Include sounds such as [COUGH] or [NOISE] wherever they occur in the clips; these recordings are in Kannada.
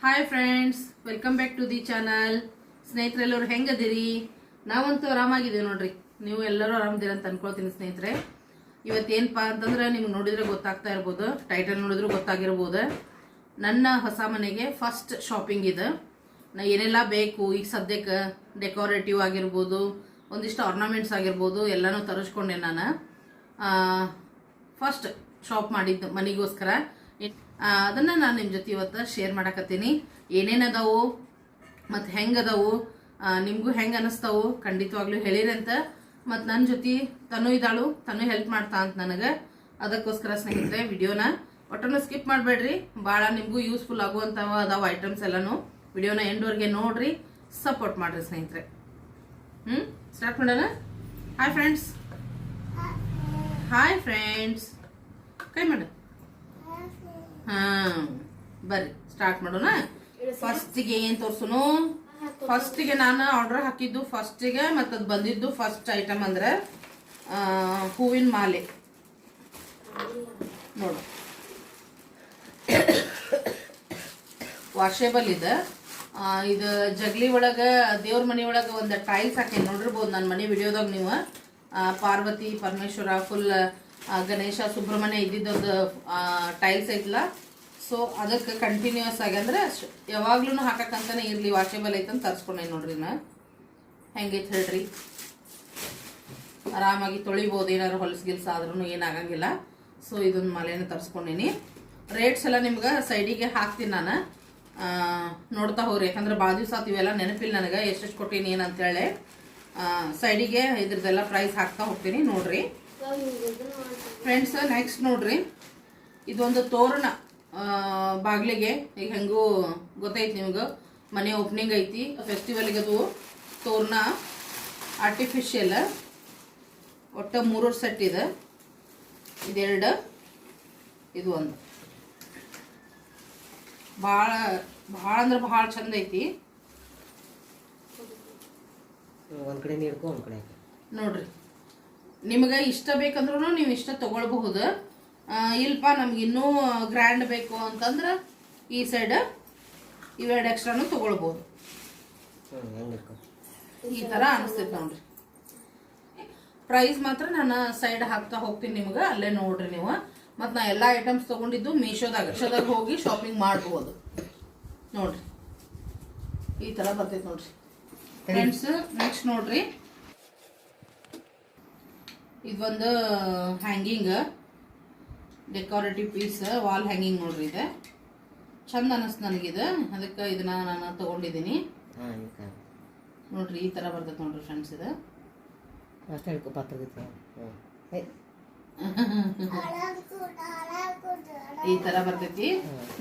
Hi friends welcome back to the channel ಸ್ನೇಹಿತರೆಲ್ಲರೂ ಹೆಂಗದಿರಿ? ನಾವಂತೂ ಆರಾಮಾಗಿದ್ದೀವಿ ನೋಡ್ರಿ. ನೀವು ಎಲ್ಲರೂ ಆರಾಮದಿರ ಅಂತ ಅನ್ಕೊಳ್ತೀನಿ ಸ್ನೇಹಿತರೆ. ಇವತ್ತೇನಪ್ಪ ಅಂತಂದ್ರೆ ನಿಮ್ಗೆ ನೋಡಿದ್ರೆ ಗೊತ್ತಾಗ್ತಾ ಇರ್ಬೋದು ಟೈಟಲ್ ನೋಡಿದ್ರು ಗೊತ್ತಾಗಿರ್ಬೋದು. ನನ್ನ ಹೊಸ ಮನೆಗೆ ಫಸ್ಟ್ ಶಾಪಿಂಗ್ ಇದೆ. ನಾ ಏನೆಲ್ಲ ಬೇಕು? ಈಗ ಸದ್ಯಕ್ಕೆ ಡೆಕೋರೇಟಿವ್ ಆಗಿರ್ಬೋದು, ಒಂದಿಷ್ಟು ಆರ್ನಮೆಂಟ್ಸ್ ಆಗಿರ್ಬೋದು, ಎಲ್ಲನೂ ತರಿಸ್ಕೊಂಡೆ ನಾನು. ಫಸ್ಟ್ ಶಾಪ್ ಮಾಡಿದ್ದು ಮನೆಗೋಸ್ಕರ. ಅದನ್ನ ನಾನು ನಿಮ್ಮ ಜೊತೆ ಇವತ್ತು ಶೇರ್ ಮಾಡಕತ್ತೀನಿ. ಏನೇನದವು ಮತ್ತು ಹೆಂಗೆ ಅದಾವು ಆ, ನಿಮ್ಗೂ ಹೆಂಗೆ ಅನಿಸ್ತಾವು ಖಂಡಿತವಾಗ್ಲೂ ಹೇಳಿರಂತ ಮತ್ತು ನನ್ನ ಜೊತೆ ತನು ಇದ್ದಾಳು ತನು ಹೆಲ್ಪ್ ಮಾಡ್ತಾ ಅಂತ ನನಗೆ. ಅದಕ್ಕೋಸ್ಕರ ಸ್ನೇಹಿತರೆ ವಿಡಿಯೋನ ಒಟ್ಟನ್ನು ಸ್ಕಿಪ್ ಮಾಡಬೇಡ್ರಿ. ಭಾಳ ನಿಮಗೂ ಯೂಸ್ಫುಲ್ ಆಗುವಂಥವು ಅದಾವ ಐಟಮ್ಸ್ ಎಲ್ಲನೂ. ವಿಡಿಯೋನ ಎಂಡ್ವರೆಗೆ ನೋಡ್ರಿ ಸಪೋರ್ಟ್ ಮಾಡಿರಿ ಸ್ನೇಹಿತರೆ. ಹ್ಞೂ ಸ್ಟಾರ್ಟ್ ಮಾಡೋಣ? ಹಾಯ್ ಫ್ರೆಂಡ್ಸ್ ಹಾಯ್ ಫ್ರೆಂಡ್ಸ್ ಕೈ ಮಾಡು. ಹಾ, ಬರ್ರಿ ಸ್ಟಾರ್ಟ್ ಮಾಡೋಣ. ಫಸ್ಟಿಗೆ ಏನ್ ತೋರ್ಸುನು? ಫಸ್ಟಿಗೆ ನಾನು ಆರ್ಡರ್ ಹಾಕಿದ್ದು ಫಸ್ಟಿಗೆ ಮತ್ತು ಅದು ಬಂದಿದ್ದು ಫಸ್ಟ್ ಐಟಮ್ ಅಂದ್ರೆ ಹೂವಿನ ಮಾಲೆ. ನೋಡು. ವಾಷೇಬಲ್ ಇದೆ. ಇದು ಜಗ್ಲಿ ಒಳಗ, ದೇವ್ರ ಮನೆ ಒಳಗ ಒಂದು ಟೈಲ್ಸ್ ಹಾಕಿ, ನೋಡಿರ್ಬೋದು ನನ್ನ ಮನೆ ವಿಡಿಯೋದಾಗ ನೀವು. ಪಾರ್ವತಿ, ಪರಮೇಶ್ವರ ಫುಲ್ ಗಣೇಶ, ಸುಬ್ರಹ್ಮಣ್ಯ ಇದ್ದಿದ್ದೊಂದು ಟೈಲ್ಸ್ ಐತಲ್ಲ ಸೊ ಅದಕ್ಕೆ ಕಂಟಿನ್ಯೂಸ್ ಆಗಿ ಅಂದ್ರೆ ಯಾವಾಗಲೂ ಯಾವಾಗ್ಲೂ ಹಾಕಕ್ಕಂತಾನೆ ಇರಲಿ ವಾಷೇಬಲ್ ಐತಂತ ತರ್ಸ್ಕೊಂಡೆ ನೋಡ್ರಿ ನಾ ಹೆಂಗೈತೆ ಹೇಳ್ರಿ? ಆರಾಮಾಗಿ ತೊಳಿಬೋದು ಏನಾದ್ರು ಹೊಲಸು ಗಿಲ್ಸ ಆದ್ರೂ ಏನಾಗಂಗಿಲ್ಲ ಸೊ ಇದೊಂದು ಮಾಲೆನ ತರಿಸ್ಕೊಂಡೀನಿ. ರೇಟ್ಸ್ ಎಲ್ಲ ನಿಮ್ಗೆ ಸೈಡಿಗೆ ಹಾಕ್ತೀನಿ ನಾನು. ನೋಡ್ತಾ ಹೋಗ್ರಿ. ಯಾಕಂದ್ರೆ ಬಾ ದಿವಸ ಇವೆಲ್ಲ ನೆನಪಿಲ್ಲ ನನಗೆ. ಎಷ್ಟೆಷ್ಟು ಕೊಟ್ಟೀನಿ ಏನಂತೇಳಿ ಸೈಡಿಗೆ ಇದ್ರದ್ದೆಲ್ಲ ಪ್ರೈಸ್ ಹಾಕ್ತಾ ಹೋಗ್ತೀನಿ ನೋಡ್ರಿ. ಫ್ರೆಂಡ್ಸ್ ನೆಕ್ಸ್ಟ್ ನೋಡ್ರಿ. ಇದೊಂದು ತೋರಣ. ಬಾಗ್ಲಿಗೆ ಈಗ ಹೆಂಗೂ ಗೊತ್ತೈತಿ ನಿಮ್ಗೆ. ಮನೆ ಓಪನಿಂಗ್ ಐತಿ ಫೆಸ್ಟಿವಲ್ಗೆ ಅದು ತೋರಣ ಆರ್ಟಿಫಿಷಿಯಲ್ ಒಟ್ಟು ಮೂರೂರು ಸೆಟ್ ಇದೆ. ಇದೆರಡು ಇದು ಒಂದು. ಭಾಳ ಭಾಳ ಅಂದ್ರೆ ಭಾಳ ಚಂದ ಐತಿ. ಒಂದು ಕಡೆ ನೀಡ್ಕೊ ಒಂದು ಕಡೆ ನೋಡ್ರಿ. ನಿಮಗೆ ಇಷ್ಟ ಬೇಕಂದ್ರೂ ನೀವು ಇಷ್ಟ ತಗೊಳ್ಬಹುದು. ಇಲ್ಪ ನಮ್ಗೆ ಇನ್ನೂ ಗ್ರ್ಯಾಂಡ್ ಬೇಕು ಅಂತಂದ್ರೆ ಈ ಸೈಡ್ ಇವೆರಡು ಎಕ್ಸ್ಟ್ರಾನು ತಗೊಳ್ಬೋದು. ಈ ತರ ಅನಿಸ್ತೈತೆ ನೋಡ್ರಿ. ಪ್ರೈಸ್ ಮಾತ್ರ ನಾನು ಸೈಡ್ ಹಾಕ್ತಾ ಹೋಗ್ತೀನಿ ನಿಮ್ಗೆ, ಅಲ್ಲೇ ನೋಡ್ರಿ ನೀವು. ಮತ್ತು ನಾ ಎಲ್ಲ ಐಟಮ್ಸ್ ತಗೊಂಡಿದ್ದು ಮೀಶೋದಾಗ ಮೀಶೋದಾಗ ಹೋಗಿ ಶಾಪಿಂಗ್ ಮಾಡ್ಬೋದು. ನೋಡ್ರಿ. ಈ ತರ ಬರ್ತೈತೆ ನೋಡ್ರಿ. ಫ್ರೆಂಡ್ಸ್ ನೆಕ್ಸ್ಟ್ ನೋಡ್ರಿ. ಇದೊಂದು hanging decorative piece wall hanging ನೋಡ್ರಿ ಇದೆ. ಚಂದ ಅನಿಸ್ತು ನನಗಿದು. ಅದಕ್ಕೆ ಇದನ್ನ ನಾನು ತಗೊಂಡಿದ್ದೀನಿ. ನೋಡ್ರಿ ಈ ತರ ಬರ್ತೈತೆ ನೋಡ್ರಿ ಫ್ರೆಂಡ್ಸ್ ಇದು. ಅಷ್ಟೇ ಏ. ಈ ತರ ಬರ್ತೈತಿ.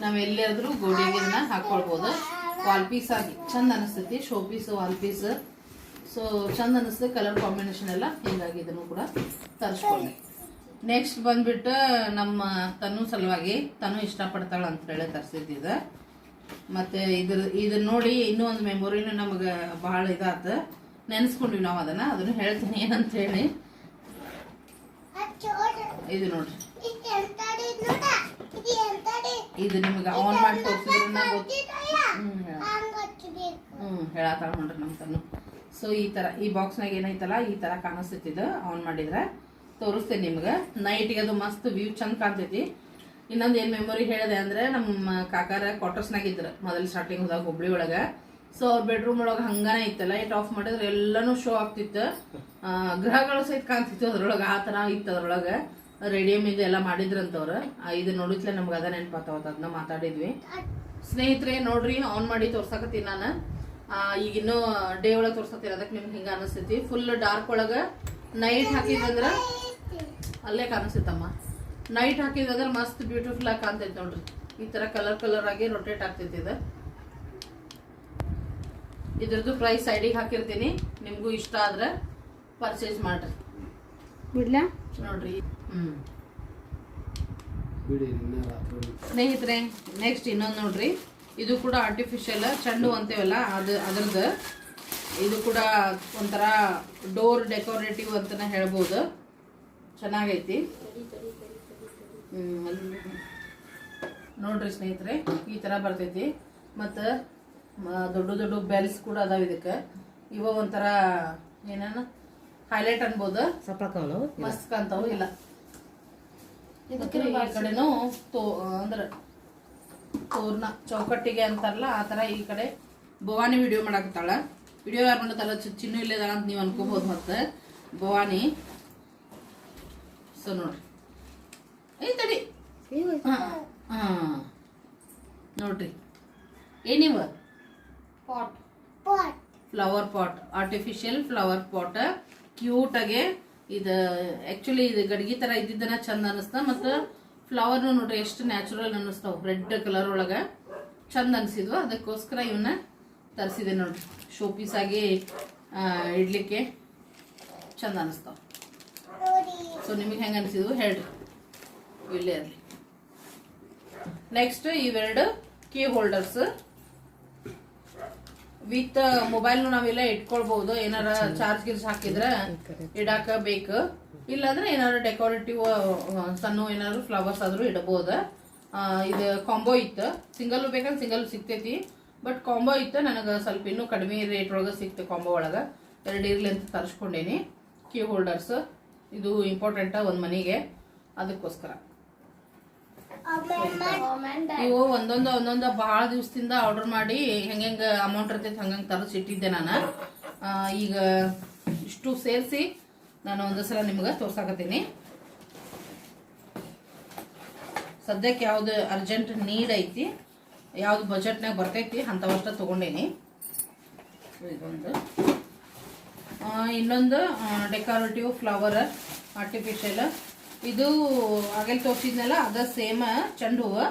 ನಾವು ಎಲ್ಲಿಯಾದ್ರೂ ಗೋಡೆಗೆ ಇದನ್ನ ಹಾಕ್ಕೊಳ್ಬೋದು ವಾಲ್ ಪೀಸ್ ಆಗಿ. ಚಂದ ಅನಿಸ್ತೈತಿ show piece wall piece so ಚಂದ ಅನಿಸ್ತದೆ ಕಲರ್ ಕಾಂಬಿನೇಷನ್ ಎಲ್ಲ ಹಿಂಗಾಗಿ ಇದನ್ನು ಕೂಡ ತರಿಸ್ಕೊಂಡೆ. ನೆಕ್ಸ್ಟ್ ಬಂದ್ಬಿಟ್ಟು ನಮ್ಮ ತನು ಸಲುವಾಗಿ ತನು ಇಷ್ಟಪಡ್ತಾಳೆ ಅಂತ ಹೇಳಿ ತರಿಸಿದ್ದಿದೆ. ಮತ್ತೆ ಇದ್ರ ಇದನ್ನ ನೋಡಿ ಇನ್ನೂ ಒಂದು ಮೆಮೊರಿನೂ ನಮಗೆ ಬಹಳ ಇದಾತ. ನೆನೆಸ್ಕೊಂಡ್ವಿ ನಾವು ಅದನ್ನ, ಅದನ್ನು ಹೇಳ್ತೀನಿ ಏನಂತ ಹೇಳಿ. ಇದು ನೋಡ್ರಿ. ಇದು ನಿಮಗೆ ಆನ್ ಮಾಡಿ ತೋರಿಸಿದ್ರೆ. ಹ್ಮ್ ಹೇಳತ್ತಾಳ ನೋಡ್ರಿ ನಮ್ಮ ತನು. ಸೊ ಈ ತರ, ಈ ಬಾಕ್ಸ್ನಾಗ ಏನೈತಲ್ಲ ಈ ತರ ಕಾಣಿಸ್ತಿತ್ತು ಆನ್ ಮಾಡಿದ್ರೆ. ತೋರಿಸ್ತೇನೆ ನಿಮ್ಗೆ. ನೈಟ್ಗೆ ಅದು ಮಸ್ತ್ ವ್ಯೂ ಚಂದ ಕಾಣ್ತೈತಿ. ಇನ್ನೊಂದು ಏನು ಮೆಮೊರಿ ಹೇಳಿದೆ ಅಂದ್ರೆ ನಮ್ಮ ಕಾಕಾರ ಕ್ವಾರ್ಟರ್ಸ್ನಾಗ ಇದ್ರ. ಮೊದಲು ಸ್ಟಾರ್ಟಿಂಗ್ ಹೋದಾಗ ಹುಬ್ಳಿ ಒಳಗ. ಸೊ ಅವ್ರ ಬೆಡ್ರೂಮ್ ಒಳಗ ಹಂಗಾನೆ ಇತ್ತಲ್ಲ ಲೈಟ್ ಆಫ್ ಮಾಡಿದ್ರೆ ಎಲ್ಲಾನು ಶೋ ಆಗ್ತಿತ್ತು. ಗ್ರಹಗಳು ಸಹಿತ ಕಾಣ್ತಿತ್ತು ಅದ್ರೊಳಗೆ. ಆ ಥರ ಇತ್ತು ಅದ್ರೊಳಗೆ. ರೇಡಿಯಮ್ ಇದು ಎಲ್ಲ ಮಾಡಿದ್ರಂತವ್ರು. ಇದು ನೋಡಿತ್ಲೆ ನಮ್ಗೆ ಅದ ನೆನಪಾತಾವತ್ತ ಅದನ್ನ ಮಾತಾಡಿದ್ವಿ. ಸ್ನೇಹಿತರೆ, ನೋಡ್ರಿ ಆನ್ ಮಾಡಿ ತೋರ್ಸಕತ್ತೀನಿ ನಾನು. ಈಗ ಈಗಿನ್ನೂ ಡೇ ಒಳಗೆ ತೋರ್ಸತ್ತೀನಿ ಅದಕ್ಕೆ ನಿಮ್ಗೆ ಹಿಂಗೆ ಅನಿಸ್ತೈತಿ ಫುಲ್ ಡಾರ್ಕ್ ಒಳಗ ನೈಟ್ ಹಾಕಿದಂದ್ರ ಅಲ್ಲೇ ಕಾಣಿಸುತ್ತಮ್ಮ. ನೈಟ್ ಹಾಕಿದ್ರೆ ಮಸ್ತ್ ಬ್ಯೂಟಿಫುಲ್ ಆಗಿ ಕಾಣ್ತೈತೆ ನೋಡ್ರಿ. ಈ ತರ ಕಲರ್ ಕಲರ್ ಆಗಿ ರೊಟೇಟ್ ಆಗ್ತೈತಿ ಇದು. ಇದ್ರದ್ದು ಪ್ರೈಸ್ ಸೈಡಿಗೆ ಹಾಕಿರ್ತೀನಿ. ನಿಮ್ಗೂ ಇಷ್ಟ ಆದ್ರೆ ಪರ್ಚೇಸ್ ಮಾಡ್ರಿ. ಬಿಡ್ಲಾ? ನೋಡ್ರಿ. ಹ್ಮ್. ಬಿಡಿ ನಿನ್ನೆ ರಾತ್ರಿ ಸ್ನೇಹಿತರೆ ನೆಕ್ಸ್ಟ್ ಇನ್ನೊಂದು ನೋಡ್ರಿ. ಇದು ಕೂಡ ಆರ್ಟಿಫಿಷಿಯಲ್ ಚೆಂಡು ಅಂತೀವಲ್ಲ ಅದು ಅದ್ರದ್ದು. ಇದು ಕೂಡ ಒಂಥರ ಡೋರ್ ಡೆಕೋರೇಟಿವ್ ಅಂತ ಹೇಳ್ಬೋದು. ಚೆನ್ನಾಗೈತಿ. ಹ್ಮ್, ಅಲ್ಲಿ- ನೋಡ್ರಿ ಸ್ನೇಹಿತರೆ ಈ ಥರ ಬರ್ತೈತಿ. ಮತ್ತು ದೊಡ್ಡ ದೊಡ್ಡ ಬೆಲ್ಸ್ ಕೂಡ ಅದಾವ ಇದಕ್ಕೆ. ಇವ ಒಂಥರ ಏನೇನು? ಹೈಲೈಟ್ ಅನ್ಬೋದು. ಮಸ್ತ್ ಕಾಣ್ತಾವು ಇಲ್ಲ? ಇದಕ್ಕೆ ಈ ಕಡೆನೂ ತೋ ಅಂದ್ರೆ ತೋರ್ನ ಚೌಕಟ್ಟಿಗೆ ಅಂತಾರಲ್ಲ ಆ ಥರ ಈ ಕಡೆ ಭವಾನಿ ವಿಡಿಯೋ ಮಾಡಾಕತ್ತಾಳ. ವಿಡಿಯೋ ಯಾರು ಮಾಡತ್ತಲ್ಲ ಚಿನ್ನು ಇಲ್ಲದ ಅಂತ ನೀವು ಅನ್ಕೋಬಹುದು ಮತ್ತೆ. ಭವಾನಿ. ಸೊ ನೋಡ್ರಿ ಏ ತಡಿ. ಹಾ ಹಾ. ನೋಡ್ರಿ. ಏನಿವ pot flower pot artificial flower pot cute ಆಗಿ ಇದು ಆ್ಯಕ್ಚುಲಿ ಇದು ಗಡಿಗೆ ತರ ಇದ್ದಿದ್ದನ ಚಂದ ಅನಿಸ್ತಾ ಮತ್ತು ಫ್ಲವರ್ನು ನೋಡ್ರಿ ಎಷ್ಟು ನ್ಯಾಚುರಲ್ ಅನ್ನಿಸ್ತಾವೆ ರೆಡ್ ಕಲರ್ ಒಳಗ ಚಂದ ಅನ್ಸಿದ್ವು. ಅದಕ್ಕೋಸ್ಕರ ಇವನ್ನ ತರಿಸಿದೆ ನೋಡ್ರಿ. ಶೋ ಪೀಸ್ ಆಗಿ ಇಡ್ಲಿಕ್ಕೆ ಚಂದ ಅನಿಸ್ತಾವ. ಸೊ ನಿಮಗೆ ಹೆಂಗೆ ಅನಿಸಿದ್ವು? ಹೇಳ್ರಿ. ಇಲ್ಲೇ ಇರಲಿ ನೆಕ್ಸ್ಟ್ ಇವೆರಡು ಕೀ ಹೋಲ್ಡರ್ಸ್ ವಿತ್ ಮೊಬೈಲ್ನು ನಾವೆಲ್ಲ ಇಟ್ಕೊಳ್ಬಹುದು ಏನಾರ ಚಾರ್ಜ್ ಗಿರ್ಜ್ ಹಾಕಿದ್ರೆ ಇಡಾಕ ಬೇಕು ಇಲ್ಲಾಂದ್ರೆ ಏನಾದ್ರು ಡೆಕೋರೇಟಿವ್ ಸಣ್ಣ ಏನಾದ್ರು ಫ್ಲವರ್ಸ್ ಆದ್ರೂ ಇಡಬಹುದು ಇದು ಕಾಂಬೋ ಇತ್ತು. ಸಿಂಗಲ್ ಬೇಕಂದ್ರೆ ಸಿಂಗಲ್ ಸಿಗ್ತೈತಿ. ಬಟ್ ಕಾಂಬೋ ಇತ್ತು. ನನಗೆ ಸ್ವಲ್ಪ ಇನ್ನೂ ಕಡಿಮೆ ರೇಟ್ ಒಳಗೆ ಸಿಕ್ತು ಕಾಂಬೋ ಒಳಗೆ. ಎರಡು ಇರ್ಲಿ ಅಂತ ತರಿಸ್ಕೊಂಡೇನಿ. ಕೀ ಹೋಲ್ಡರ್ಸ್ ಇದು ಇಂಪಾರ್ಟೆಂಟ ಒಂದು ಮನೆಗೆ. ಅದಕ್ಕೋಸ್ಕರ. ನೀವು ಒಂದೊಂದು ಒಂದೊಂದು ಭಾಳ ದಿವಸದಿಂದ ಆರ್ಡರ್ ಮಾಡಿ ಹೆಂಗೆಂಗ ಅಮೌಂಟ್ ಇರ್ತೈತೆ ಹಂಗಂಗೆ ತರಿಸಿ ಇಟ್ಟಿದ್ದೆ ನಾನು. ಈಗ ಇಷ್ಟು ಸೇರಿಸಿ ನಾನು ಒಂದು ಸಲ ನಿಮ್ಗೆ ತೋರ್ಸಾಕತ್ತೀನಿ. ಸದ್ಯಕ್ಕೆ ಯಾವ್ದು ಅರ್ಜೆಂಟ್ ನೀಡ್ ಐತಿ, ಯಾವ್ದು ಬಜೆಟ್ನಾಗ ಬರ್ತೈತಿ ಅಂಥವಷ್ಟ ತಗೊಂಡೇನಿ. ಇದೊಂದು ಇನ್ನೊಂದು ಡೆಕೋರೇಟಿವ್ ಫ್ಲವರ್ ಆರ್ಟಿಫಿಷಿಯಲ್ ಇದು ಆಗಲ್ ತೋರಿಸಿದ್ನಲ್ಲ, ಅದ ಸೇಮ್ ಚೆಂಡು ಹೂವು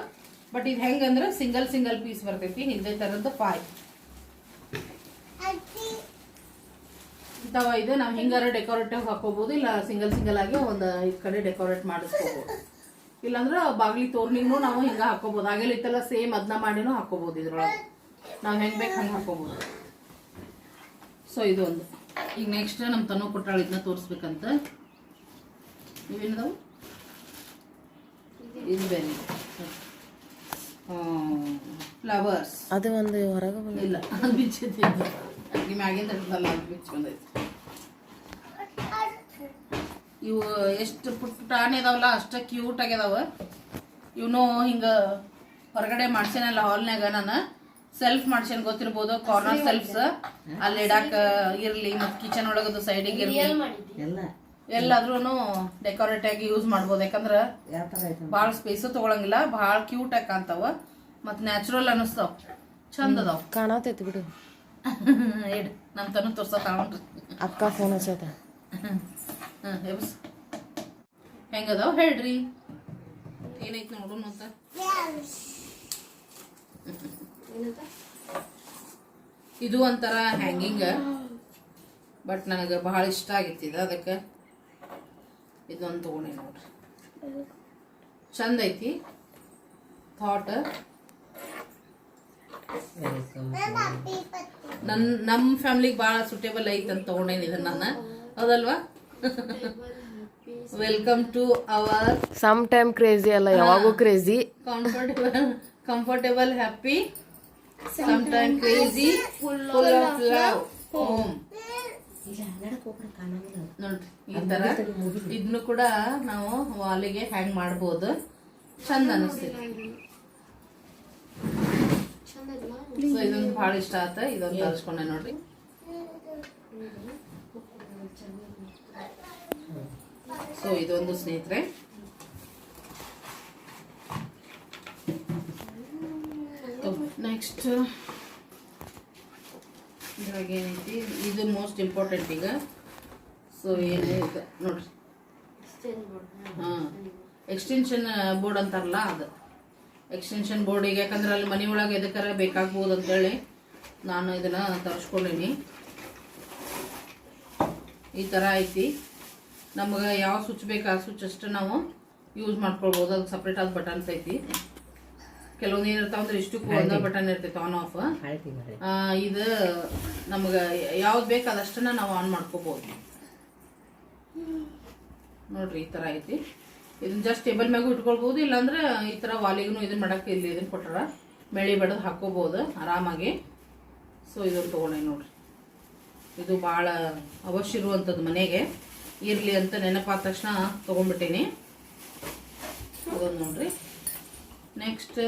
ಬಟ್ ಇದು ಹೆಂಗಂದ್ರೆ ಸಿಂಗಲ್ ಸಿಂಗಲ್ ಪೀಸ್ ಬರ್ತೈತಿ, ಹಿಂದೆ ಥರದ್ದು ಪಾಯ್. ಇಂಥವ ಇದು ನಾವು ಹಿಂಗಾರ ಡೆಕೋರೇಟಿವ್ ಹಾಕೋಬಹುದು ಇಲ್ಲ ಸಿಂಗಲ್ ಸಿಂಗಲ್ ಆಗಿ ಒಂದು ಈ ಕಡೆ ಡೆಕೋರೇಟ್ ಮಾಡಿಸ್ಕೋಬಹುದು ಇಲ್ಲಾಂದ್ರೆ ಬಾಗ್ಲಿ ತೋರ್ನಿಗೂ ನಾವು ಹಿಂಗ ಹಾಕೋಬಹುದು ಆಗಲ್ಲ ಇತ್ತಲ್ಲ ಸೇಮ್ ಅದನ್ನ ಮಾಡಿನೂ ಹಾಕೋಬಹುದು ಇದ್ರೊಳಗೆ. ನಾವು ಹೆಂಗ್ ಬೇಕು ಹಂಗೆ ಹಾಕೋಬಹುದು ಸೊ ಇದೊಂದು ಈಗ ನೆಕ್ಸ್ಟ್ ನಮ್ಮ ತನು ಕೊಟ್ಟಾಳ ಇದನ್ನ ತೋರಿಸ್ಬೇಕಂತ. ಇವೇನದಾವು? ಇದು ಬೇರೆ. ಫ್ಲವರ್ಸ್ ಅದು ಒಂದು ಹೊರಗೆ ಬಂದಿಲ್ಲ ಅದು ಬಿಚ್ಚೈತಿ ನಿಮ್ಮ ಆಗಿಂದ ಹಿಡ್ದಲ್ಲ ಅದು ಬಿಚ್ಚ ಬಂದೈತಿ ಇವು ಎಷ್ಟು ಪುಟ್ಟ ಆನೆ ಇದಾವಲ್ಲ ಅಷ್ಟ ಕ್ಯೂಟ್ ಆಗ್ಯದಾವ ಇವನು ಹಿಂಗ ಹೊರಗಡೆ ಮಾಡ್ಸೇನಲ್ಲ ಹಾಲ್ನಾಗ ನಾನು. ಸೆಲ್ಫ್ ಮಾಡ್ಸೇನ್ ಗೊತ್ತಿರ್ಬೋದು ಕಾರ್ನರ್ ಸೆಲ್ಫ್ಸ್ ಅಲ್ಲಿ ಇಡಾಕ ಇರ್ಲಿ ಮತ್ ಕಿಚನ್ ಒಳಗದು ಸೈಡಿಗೆ ಇರ್ಲಿ. ಎಲ್ಲ. ಎಲ್ಲಾದ್ರೂ ಡೆಕೋರೇಟ್ ಆಗಿ ಯೂಸ್ ಮಾಡ್ಬೋದು. ಯಾಕಂದ್ರ ಭಾಳ ಸ್ಪೇಸು ತಗೊಳಂಗಿಲ್ಲ ಭಾಳ ಕ್ಯೂಟ್ ಆಗಿ ಕಾಣ್ತಾವ ಮತ್ ನ್ಯಾಚುರಲ್ ಅನಿಸ್ತಾವ. ಚಂದ ಅದಾವ. ಕಾಣತೈತಿ ಬಿಡು. [LAUGHS] ಇಡ್ ನಮ್ಮ ತನ ತೋರ್ಸತ್ತಾಳ್ರಿ ಅಕ್ಕ ಫೋನ್ ಹಚ್ಚೈತ. ಹೆಂಗದಾವ? ಹೇಳ್ರಿ. ಏನೈತಿ ನೋಡು ಅಂತ ಇದು ಒಂಥರ ಹ್ಯಾಂಗಿಂಗ್ ಬಟ್ ನನಗೆ ಬಹಳ ಇಷ್ಟ ಆಗಿತ್ತು ಇದು ಅದಕ್ಕೆ ಇದೊಂದು ತಗೊಂಡೆ ನೋಡ್ರಿ. ಚಂದ ಐತಿ. ಥಾಟ್ ನನ್ ನಮ್ಮ ಫ್ಯಾಮಿಲಿಗೆ ಭಾಳ ಸೂಟೇಬಲ್ ಐತೆ ಅಂತ ತೊಗೊಂಡೇನಿ ಇದನ್ನ ನಾನು. ಹೌದಲ್ವಾ? Welcome to our some time crazy ಅಲ್ಲ ಯಾವಾಗೂ crazy comfortable comfortable happy some crazy, full of love, home. ನೋಡ್ರಿ ಈ ತರ ಇದನ್ನು ಕೂಡ ನಾವು ವಾಲಿಗೆ ಹ್ಯಾಂಗ್ ಮಾಡ್ಬೋದು. ಚಂದ ಅನಿಸ್ತೈತಿ ಸೊ ಇದೊಂದು ಭಾಳ ಇಷ್ಟ ಆತ ಇದೊಂದು ತರಿಸ್ಕೊಂಡೆ ನೋಡ್ರಿ. ಸೊ ಇದೊಂದು ಸ್ನೇಹಿತರೆ. ನೆಕ್ಸ್ಟ್ ಇದ್ರಾಗ ಏನೈತಿ? ಇದು ಮೋಸ್ಟ್ ಇಂಪಾರ್ಟೆಂಟ್ ಈಗ. ಸೊ ಏನಿದೆ ನೋಡ್ರಿ. ಹಾಂ. ಎಕ್ಸ್ಟೆನ್ಷನ್ ಬೋರ್ಡ್ ಅಂತಾರಲ್ಲ ಅದು. ಎಕ್ಸ್ಟೆನ್ಷನ್ ಬೋರ್ಡಿಗೆ ಯಾಕಂದ್ರೆ ಅಲ್ಲಿ ಮನೆ ಒಳಗೆ ಎದಕ್ಕಾರ ಬೇಕಾಗ್ಬೋದು ಅಂತೇಳಿ ನಾನು ಇದನ್ನ ತರಿಸ್ಕೊಂಡೀನಿ ಈ ಥರ ಐತಿ. ನಮಗೆ ಯಾವ ಸ್ವಿಚ್ ಬೇಕು ಆ ಸ್ವಿಚ್ ಅಷ್ಟು ನಾವು ಯೂಸ್ ಮಾಡ್ಕೊಳ್ಬೋದು. ಅದು ಸಪ್ರೇಟ್ ಆದ ಬಟನ್ಸ್ ಐತಿ. ಕೆಲವೊಂದು ಏನಿರ್ತಾವ ಅಂದ್ರೆ ಇಷ್ಟಕ್ಕೂ ಒಂದೇ ಬಟನ್ ಇರ್ತೈತೆ ಆನ್ ಆಫ್ ಇದು ನಮ್ಗೆ ಯಾವ್ದು ಬೇಕು ಅದಷ್ಟನ್ನ ನಾವು ಆನ್ ಮಾಡ್ಕೋಬೋದು. ನೋಡ್ರಿ ಈ ಥರ ಐತಿ. ಇದನ್ನ ಜಸ್ಟ್ ಟೇಬಲ್ ಮ್ಯಾಗೂ ಇಟ್ಕೊಳ್ಬೋದು ಇಲ್ಲಾಂದ್ರೆ ಈ ಥರ ವಾಲಿಗೂ ಇದನ್ನ ಮಾಡಕ್ಕೆ ಇಲ್ಲಿ ಇದನ್ನ ಕೊಟ್ಟಾರ ಬೆಳೆ ಬಡ್ದು ಹಾಕೋಬಹುದು ಆರಾಮಾಗಿ. ಸೊ ಇದನ್ನು ತೊಗೊಂಡೆ ನೋಡ್ರಿ. ಇದು ಭಾಳ ಅವಶ್ಯ ಇರುವಂಥದ್ದು ಮನೆಗೆ. ಇರಲಿ ಅಂತ ನೆನಪಾದ ತಕ್ಷಣ ತೊಗೊಂಡ್ಬಿಟ್ಟೀನಿ. ಅದೊಂದು ನೋಡ್ರಿ. ನೆಕ್ಸ್ಟ್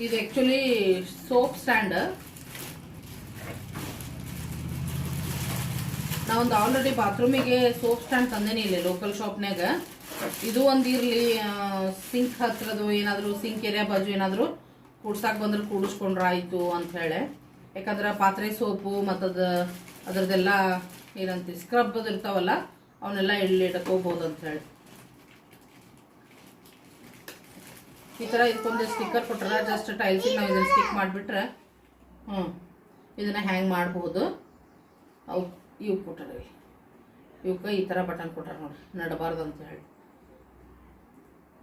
ಇದು ಆ್ಯಕ್ಚುಲಿ ಸೋಪ್ ಸ್ಟ್ಯಾಂಡ್ ನಾವೊಂದು ಆಲ್ರೆಡಿ ಬಾತ್ರೂಮಿಗೆ ಸೋಪ್ ಸ್ಟ್ಯಾಂಡ್ ತಂದೇನೆ ಇಲ್ಲಿ ಲೋಕಲ್ ಶಾಪ್ನಾಗ ಇದು ಒಂದು ಇರಲಿ ಸಿಂಕ್ ಹತ್ರದು ಏನಾದರೂ ಸಿಂಕ್ ಏರಿಯಾ ಬಾಜು ಏನಾದರೂ ಕೂಡ್ಸಾಕ್ ಬಂದ್ರೆ ಕೂಡಿಸ್ಕೊಂಡ್ರೆ ಆಯಿತು ಅಂತ ಹೇಳಿ. ಯಾಕಂದ್ರೆ ಪಾತ್ರೆ ಸೋಪು ಮತ್ತದ ಅದರದೆಲ್ಲ ಏನಂತ ಸ್ಕ್ರಬ್ ಇರ್ತಾವಲ್ಲ ಅವನ್ನೆಲ್ಲ ಇಲ್ಲಿ ಇಟ್ಕೋಬೋದು ಅಂತ ಹೇಳಿ. ಈ ಥರ ಇದಕ್ಕೊಂದು ಸ್ಟಿಕ್ಕರ್ ಕೊಟ್ಟರೆ ಜಸ್ಟ್ ಟೈಲ್ಸ್ ನಾವು ಇದನ್ನು ಸ್ಟಿಕ್ ಮಾಡಿಬಿಟ್ರೆ ಹ್ಞೂ ಇದನ್ನು ಹ್ಯಾಂಗ್ ಮಾಡಬಹುದು ಅವು, ಇವು ಕೊಟ್ಟರೆ ಇವಕ್ಕೆ ಈ ಥರ ಬಟನ್ ಕೊಟ್ಟಾರ ನೋಡ್ರಿ, ನಡಬಾರ್ದು ಅಂತ ಹೇಳಿ.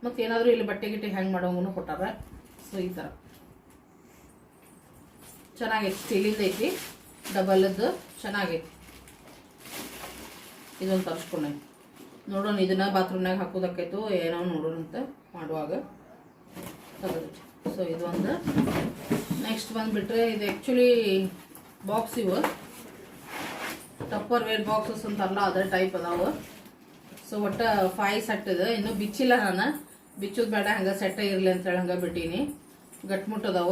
ಮತ್ತು ಏನಾದರೂ ಇಲ್ಲಿ ಬಟ್ಟೆ ಗಿಟ್ಟೆ ಹ್ಯಾಂಗ್ ಮಾಡೋಂಗೂ ಕೊಟ್ಟಾರ ಸೊ ಈ ಥರ ಚೆನ್ನಾಗೈತಿ ಸ್ಟೀಲಿಂದ ಐತಿ ಡಬಲ್ದು ಚೆನ್ನಾಗೈತಿ. ಇದೊಂದು ತರಿಸ್ಕೊಂಡೆ. ನೋಡೋಣ, ಇದನ್ನ ಬಾತ್ರೂಮ್ನಾಗ ಹಾಕೋದಕ್ಕೈತು ಏನೋ ನೋಡೋಣ ಅಂತ ಮಾಡುವಾಗ ಸರಿ ಸೊ ಇದೊಂದು. ನೆಕ್ಸ್ಟ್ ಬಂದುಬಿಟ್ರೆ, ಇದು ಆ್ಯಕ್ಚುಲಿ ಬಾಕ್ಸ್ ಇವು. ಟಪ್ಪರ್ ವೇರ್ ಬಾಕ್ಸಸ್ ಅಂತಾರಲ್ಲ ಅದರ ಟೈಪ್ ಅದಾವೆ. ಸೊ ಒಟ್ಟು ಫೈವ್ ಸೆಟ್ ಇದೆ. ಇನ್ನು ಬಿಚ್ಚಿಲ್ಲ ನಾನು. ಬಿಚ್ಚೋದು ಬೇಡ, ಹಂಗೆ ಸೆಟ್ ಇರಲಿ ಅಂತೇಳಿ ಹಂಗೆ ಬಿಟ್ಟೀನಿ. ಗಟ್ಮುಟ್ ಅದಾವ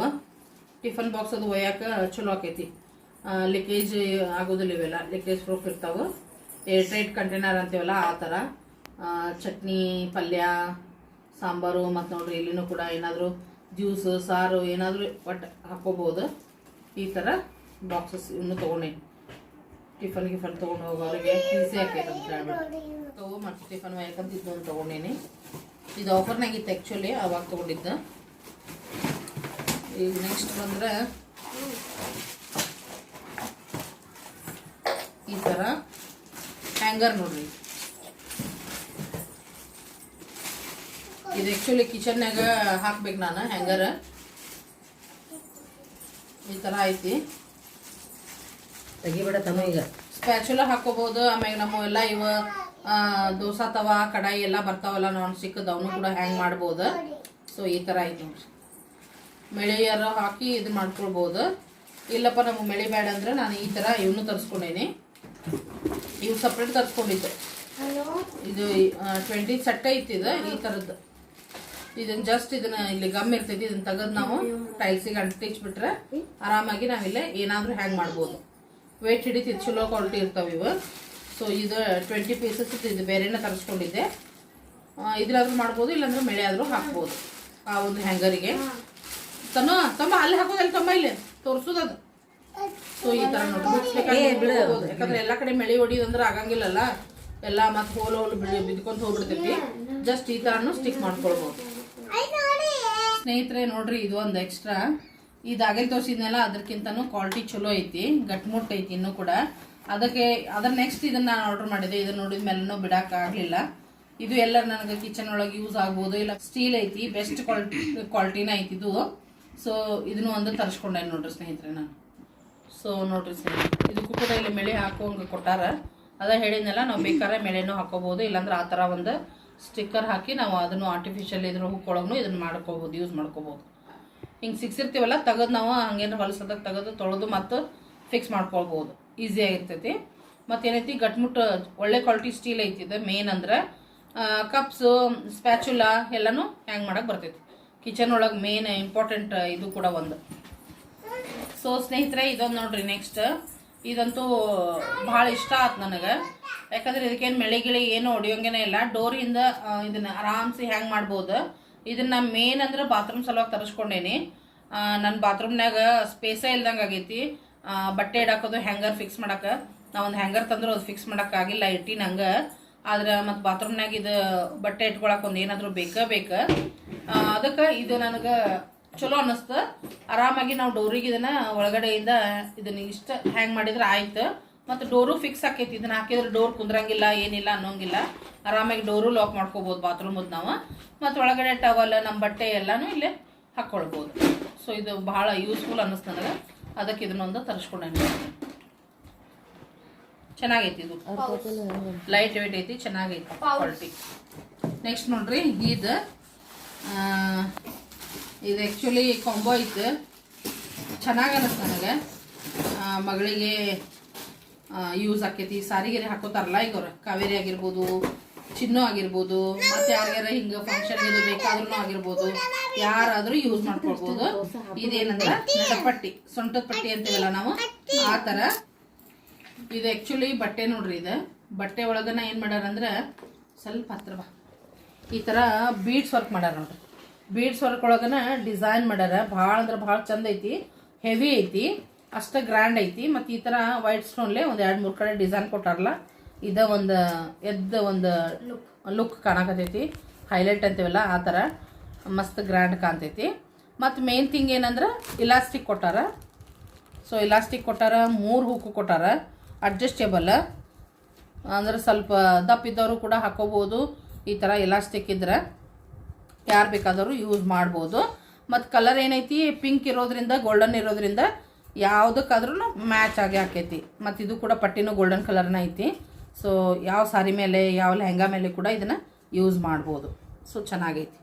ಟಿಫನ್ ಬಾಕ್ಸ್ ಅದು ಒಯ್ಯಾಕೆ ಚಲೋ ಆಕೈತಿ. ಲಿಕೇಜ್ ಆಗೋದಿಲ್ಲ ಇವೆಲ್ಲ. ಲಿಕೇಜ್ ಪ್ರೂಫ್ ಇರ್ತಾವೆ. ಏರ್ ಟೈಟ್ ಕಂಟೈನರ್ ಅಂತೀವಲ್ಲ, ಆ ಥರ ಚಟ್ನಿ, ಪಲ್ಯ, ಸಾಂಬಾರು, ಮತ್ತು ನೋಡ್ರಿ ಇಲ್ಲಿನೂ ಕೂಡ ಏನಾದರೂ ಜ್ಯೂಸು, ಸಾರು ಏನಾದರೂ ಒಟ್ಟು ಹಾಕ್ಕೋಬೋದು. ಈ ಥರ ಬಾಕ್ಸಸ್ ಇನ್ನೂ ತೊಗೊಂಡಿ. ಟಿಫನ್ ಗಿಫನ್ ತೊಗೊಂಡು ಹೋಗೋರಿಗೆ ಈಸಿ ಆಕೈತೆ ಅಂತ ಹೇಳ್ಬಿಟ್ಟು. ತಗೋ ಮತ್ತು ಟಿಫನ್ ಯಾಕಂತ ಇದೊಂದು ತೊಗೊಂಡೇನಿ. ಇದು ಆಫರ್ನಾಗಿತ್ತು ಆ್ಯಕ್ಚುಲಿ ಅವಾಗ ತೊಗೊಂಡಿದ್ದು. ಈಗ ನೆಕ್ಸ್ಟ್ ಬಂದ್ರೆ ಈ ಥರ ಹ್ಯಾಂಗರ್ ನೋಡ್ರಿ. ಇದು ಆ್ಯಕ್ಚುಲಿ ಕಿಚನ್ನಾಗ ಹಾಕ್ಬೇಕು ನಾನು ಹ್ಯಾಂಗರ್. ಈ ಥರ ಐತಿ. ತೆಗಿಬೇಡ ತಮ್ಮ ಈಗ. ಸ್ಪ್ಯಾಚುಲ ಹಾಕೋಬಹುದು ಆಮ್ಯಾಗ ನಮ್ಮ ಎಲ್ಲ ಇವ ದೋಸಾ ತವಾ ಕಡಾಯಿ ಎಲ್ಲ ಬರ್ತಾವಲ್ಲ ನಾನ್ ಸಿಕ್ಕದ ಅವನು ಕೂಡ ಹ್ಯಾಂಗ್ ಮಾಡ್ಬೋದು. ಸೊ ಈ ಥರ ಐತಿ ನೋಡ್ರಿ. ಮೆಳೆಯರ ಹಾಕಿ ಇದು ಮಾಡ್ಕೊಳ್ಬೋದು. ಇಲ್ಲಪ್ಪ ನಮ್ಗೆ ಮೆಳೆ ಬೇಡ ಅಂದ್ರೆ ನಾನು ಈ ಥರ ಇವನು ತರಿಸ್ಕೊಂಡೇನಿ. ಇವು ಸಪ್ರೇಟ್ ತರಿಸ್ಕೊಂಡಿದ್ದೆ. ಇದು ಟ್ವೆಂಟಿ ಸಟ್ಟೆ ಇತ್ತಿದೆ ಇದು ಈ ಥರದ್ದು ಇದನ್ನ ಜಸ್ಟ್ ಇದನ್ನ ಇಲ್ಲಿ ಗಮ್ ಇರ್ತೈತಿ ಇದನ್ನ ತೆಗೆದು ನಾವು ಟೈಲ್ಸಿಗೆ ಅಂಟಿಸ್ಬಿಟ್ರೆ ಆರಾಮಾಗಿ ನಾವಿಲ್ಲೇ ಏನಾದರೂ ಹ್ಯಾಂಗ್ ಮಾಡ್ಬೋದು. ವೇಟ್ ಹಿಡಿತಿದ್ದು ಚಲೋ ಕ್ವಾಲಿಟಿ ಇರ್ತಾವೆ ಇವು. ಸೊ ಇದು ಟ್ವೆಂಟಿ ಪೀಸಸ್ ಇದು ಬೇರೆನೇ ತರಿಸ್ಕೊಂಡಿದ್ದೆ. ಇದ್ರಾದ್ರೂ ಮಾಡ್ಬೋದು ಇಲ್ಲಾಂದ್ರೆ ಮಳೆ ಆದರೂ ಹಾಕ್ಬೋದು. ಆ ಒಂದು ಹ್ಯಾಂಗರಿಗೆ ತಮ್ಮ ತಮ್ಮ ಅಲ್ಲಿ ಹಾಕೋದಲ್ಲ ತಮ್ಮ ಇಲ್ಲಿ? ತೋರಿಸೋದದು ಸೊ ಈ ತರ ನೋಡಿ. ಯಾಕಂದ್ರೆ ಎಲ್ಲಾ ಕಡೆ ಮೆಳಿ ಹೊಡಿಯೋದಂದ್ರೆ ಆಗಂಗಿಲ್ಲಲ್ಲ? ಎಲ್ಲ ಮತ್ತೆ ಹೋಲ್ ಹೋಲ್ ಬಿದ್ಕೊಂತ ಹೋಗ್ಬಿಡ್ತೈತಿ. ಜಸ್ಟ್ ಈ ತರನು ಸ್ಟಿಕ್ ಮಾಡ್ಕೊಳ್ಬೋದು. ಸ್ನೇಹಿತರೆ ನೋಡ್ರಿ ಇದು ಒಂದು ಎಕ್ಸ್ಟ್ರಾ ಇದಾಗಲ್ ತೋರಿಸಿದ್ನಲ್ಲ ಅದಕ್ಕಿಂತನೂ ಕ್ವಾಲಿಟಿ ಚಲೋ ಐತಿ. ಗಟ್ಮುಟ್ ಐತಿ ಇನ್ನೂ ಕೂಡ. ಅದಕ್ಕೆ ಅದ್ರ ನೆಕ್ಸ್ಟ್ ಇದನ್ನ ನಾನು ಆರ್ಡರ್ ಮಾಡಿದೆ. ಇದನ್ನ ನೋಡಿದ ಮೇಲೂ ಬಿಡಕ್ ಆಗ್ಲಿಲ್ಲ. ಇದು ಎಲ್ಲ ನನಗೆ ಕಿಚನ್ ಒಳಗೆ ಯೂಸ್ ಆಗ್ಬೋದು. ಇಲ್ಲ ಸ್ಟೀಲ್ ಐತಿ. ಬೆಸ್ಟ್ ಕ್ವಾಲಿಟಿ ಕ್ವಾಲಿಟಿನ ಐತಿ ಇದು. ಸೊ ಇದನ್ನು ಒಂದು ತರಿಸ್ಕೊಂಡೆ ನೋಡ್ರಿ ಸ್ನೇಹಿತರೆ ನಾನು. ಸೊ ನೋಡ್ರಿ ಸರ್ ಇದು ಕೂಡ ಇಲ್ಲಿ ಮೆಳೆ ಹಾಕೋಂಗೆ ಕೊಟ್ಟಾರ. ಅದ ಹೇಳಿದ್ನಲ್ಲ, ನಾವು ಬೇಕಾದ್ರೆ ಮೆಳೆನೂ ಹಾಕೋಬಹುದು ಇಲ್ಲಾಂದ್ರೆ ಆ ಥರ ಒಂದು ಸ್ಟಿಕ್ಕರ್ ಹಾಕಿ ನಾವು ಅದನ್ನು ಆರ್ಟಿಫಿಷಿಯಲ್ ಇದ್ರ ಹುಕ್ಕೊಳಗೂ ಇದನ್ನ ಮಾಡ್ಕೋಬಹುದು ಯೂಸ್ ಮಾಡ್ಕೋಬಹುದು ಹಿಂಗೆ ಸಿಕ್ಸಿರ್ತೀವಲ್ಲ ತೆಗೆದು ನಾವು ಹಂಗೇನು ಹೊಲಸದಾಗ ತೆಗೆದು ತೊಳೆದು ಮತ್ತು ಫಿಕ್ಸ್ ಮಾಡ್ಕೊಳ್ಬೋದು. ಆಗಿರ್ತೈತಿ. ಮತ್ತೇನೈತಿ ಗಟ್ಮುಟ್ಟು ಒಳ್ಳೆ ಕ್ವಾಲಿಟಿ ಸ್ಟೀಲ್ ಐತಿ ಇದು ಮೇನ್ ಅಂದ್ರೆ ಕಪ್ಸು ಸ್ಪ್ಯಾಚುಲಾ ಎಲ್ಲನೂ ಹ್ಯಾಂಗ್ ಮಾಡಕ್ಕೆ ಬರ್ತೈತಿ. ಕಿಚನ್ ಒಳಗೆ ಮೇನ್ ಇಂಪಾರ್ಟೆಂಟ್ ಇದು ಕೂಡ ಒಂದು. ಸೊ ಸ್ನೇಹಿತರೆ, ಇದೊಂದು ನೋಡ್ರಿ ನೆಕ್ಸ್ಟ್ ಇದಂತೂ ಭಾಳ ಇಷ್ಟ ಆಯ್ತು ನನಗೆ. ಯಾಕಂದ್ರೆ ಇದಕ್ಕೇನು ಮೆಳಿಗಿಳಿ ಏನು ಹೊಡಿಯೋಂಗೇನೆ ಇಲ್ಲ. ಡೋರಿಯಿಂದ ಇದನ್ನ ಆರಾಮ್ಸಿ ಹ್ಯಾಂಗ್ ಮಾಡ್ಬೋದು. ಇದನ್ನ ಮೇನ್ ಅಂದ್ರೆ ಬಾತ್ರೂಮ್ ಸಲುವಾಗಿ ತರಿಸ್ಕೊಂಡೇನಿ. ನನ್ನ ಬಾತ್ರೂಮ್ನಾಗ ಸ್ಪೇಸೇ ಇಲ್ದಂಗೆ ಆಗೈತಿ. ಬಟ್ಟೆ ಇಡಾಕೋದು ಹ್ಯಾಂಗರ್ ಫಿಕ್ಸ್ ಮಾಡಕ್ಕೆ ಒಂದು ಹ್ಯಾಂಗರ್ ತಂದ್ರೆ ಅದು ಫಿಕ್ಸ್ ಆಗಿಲ್ಲ ಇಟ್ಟಿನ ಹಂಗೆ. ಆದ್ರೆ ಮತ್ತು ಬಾತ್ರೂಮ್ನಾಗ ಇದು ಬಟ್ಟೆ ಇಟ್ಕೊಳಕ್ಕೆ ಒಂದು ಏನಾದರೂ ಬೇಕೇ, ಬೇಕು. ಅದಕ್ಕೆ ಇದು ನನಗೆ ಚಲೋ ಅನ್ನಿಸ್ತ. ಆರಾಮಾಗಿ ನಾವು ಡೋರಿಗೆ ಇದನ್ನ ಒಳಗಡೆಯಿಂದ ಇದನ್ನ ಇಷ್ಟ ಹ್ಯಾಂಗ್ ಮಾಡಿದ್ರೆ ಆಯ್ತು. ಮತ್ತು ಡೋರು ಫಿಕ್ಸ್ ಆಕೈತಿ. ಇದನ್ನ ಹಾಕಿದ್ರೆ ಡೋರ್ ಕುಂದ್ರಂಗಿಲ್ಲ, ಏನಿಲ್ಲ ಅನ್ನೋಂಗಿಲ್ಲ. ಆರಾಮಾಗಿ ಡೋರು ಲಾಕ್ ಮಾಡ್ಕೋಬೋದು ಬಾತ್ರೂಮದ್ ನಾವು. ಮತ್ತು ಒಳಗಡೆ ಟವಲ್ ನಮ್ಮ ಬಟ್ಟೆ ಎಲ್ಲಾನು ಇಲ್ಲೇ ಹಾಕ್ಕೊಳ್ಬೋದು ಸೊ ಇದು ಬಹಳ ಯೂಸ್ಫುಲ್ ಅನ್ನಿಸ್ತು ನನಗೆ. ಅದಕ್ಕೆ ಇದನ್ನೊಂದು ತರಿಸ್ಕೊಂಡೆ ಚೆನ್ನಾಗೈತಿ ಇದು. ಲೈಟ್ ವೇಟ್ ಐತಿ, ಚೆನ್ನಾಗೈತಿ ಕ್ವಾಲಿಟಿ ನೆಕ್ಸ್ಟ್ ನೋಡ್ರಿ, ಇದು ಇದು ಆ್ಯಕ್ಚುಲಿ ಕಾಂಬೋ ಇತ್ತು ಚೆನ್ನಾಗಿ ಅನಿಸ್ತು ನನಗೆ. ಮಗಳಿಗೆ ಯೂಸ್ ಆಕೈತಿ. ಸಾರಿಗೆರೆ ಹಾಕೋತಾರಲ್ಲ ಈಗ ಅವ್ರು ಕಾವೇರಿ ಆಗಿರ್ಬೋದು, ಚಿನ್ನು ಆಗಿರ್ಬೋದು, ಮತ್ತೆ ಯಾರ್ಯಾರ ಹಿಂಗೆ ಫಂಕ್ಷನ್ ಇದು ಬೇಕಾದ್ರೂ ಆಗಿರ್ಬೋದು. ಯಾರಾದರೂ ಯೂಸ್ ಮಾಡ್ಕೊಳ್ಬೋದು. ಇದೇನಂದ್ರೆ ನಟಪಟ್ಟಿ ಸೊಂಟದ ಪಟ್ಟಿ ಅಂತೀವಲ್ಲ ನಾವು? ಆ ಥರ ಇದು ಆ್ಯಕ್ಚುಲಿ ಬಟ್ಟೆ ನೋಡ್ರಿ ಇದು. ಬಟ್ಟೆ ಒಳಗನ್ನ ಏನು ಮಾಡ್ಯಾರಂದ್ರೆ ಸ್ವಲ್ಪ ಹತ್ರ ಬಾ. ಈ ಥರ ಬೀಡ್ಸ್ ವರ್ಕ್ ಮಾಡ್ಯಾರ ನೋಡ್ರಿ. ಬೀಡ್ಸ್ ವರ್ಕ್ ಒಳಗನ ಡಿಸೈನ್ ಮಾಡ್ಯಾರ. ಭಾಳ ಅಂದ್ರೆ ಭಾಳ ಚಂದ ಐತಿ ಹೆವಿ ಐತಿ ಅಷ್ಟ ಗ್ರ್ಯಾಂಡ್ ಐತಿ. ಮತ್ತು ಈ ಥರ ವೈಟ್ ಸ್ಟೋನ್ಲೆ ಒಂದು ಎರಡು ಮೂರು ಕಡೆ ಡಿಸೈನ್ ಕೊಟ್ಟಾರಲ್ಲ ಇದ ಒಂದು ಎದ್ದ ಒಂದು ಲುಕ್ ಕಾಣಕತೈತಿ ಹೈಲೈಟ್ ಅಂತೀವಲ್ಲ ಆ ಥರ ಮಸ್ತ್ ಗ್ರ್ಯಾಂಡ್ ಕಾಣ್ತೈತಿ. ಮತ್ತು ಮೇನ್ ಥಿಂಗ್ ಏನಂದ್ರೆ ಇಲಾಸ್ಟಿಕ್ ಕೊಟ್ಟಾರ. ಸೊ ಇಲಾಸ್ಟಿಕ್ ಕೊಟ್ಟಾರ ಮೂರು ಹುಕ್ ಕೊಟ್ಟಾರ. ಅಡ್ಜಸ್ಟೇಬಲ್ ಅಂದ್ರೆ ಸ್ವಲ್ಪ ದಪ್ಪ ಇದ್ದವರು ಕೂಡ ಹಾಕೋಬೋದು. ಈ ಥರ ಇಲಾಸ್ಟಿಕ್ ಇದ್ರೆ. ಯಾರು ಬೇಕಾದರೂ ಯೂಸ್ ಮಾಡ್ಬೋದು. ಮತ್ತು ಕಲರ್ ಏನೈತಿ? ಪಿಂಕ್ ಇರೋದ್ರಿಂದ ಗೋಲ್ಡನ್ ಇರೋದ್ರಿಂದ ಯಾವುದಕ್ಕಾದ್ರೂ ಮ್ಯಾಚ್ ಆಗಿ ಹಾಕೈತಿ ಮತ್ತು ಇದು ಕೂಡ ಪಟ್ಟಿನೂ ಗೋಲ್ಡನ್ ಕಲರ್ನ ಐತಿ. ಸೊ ಯಾವ ಸಾರಿ ಮೇಲೆ, ಯಾವ ಲೆಹಂಗಾ ಮೇಲೆ ಕೂಡ ಇದನ್ನು ಯೂಸ್ ಮಾಡ್ಬೋದು. ಸೊ ಚೆನ್ನಾಗೈತಿ.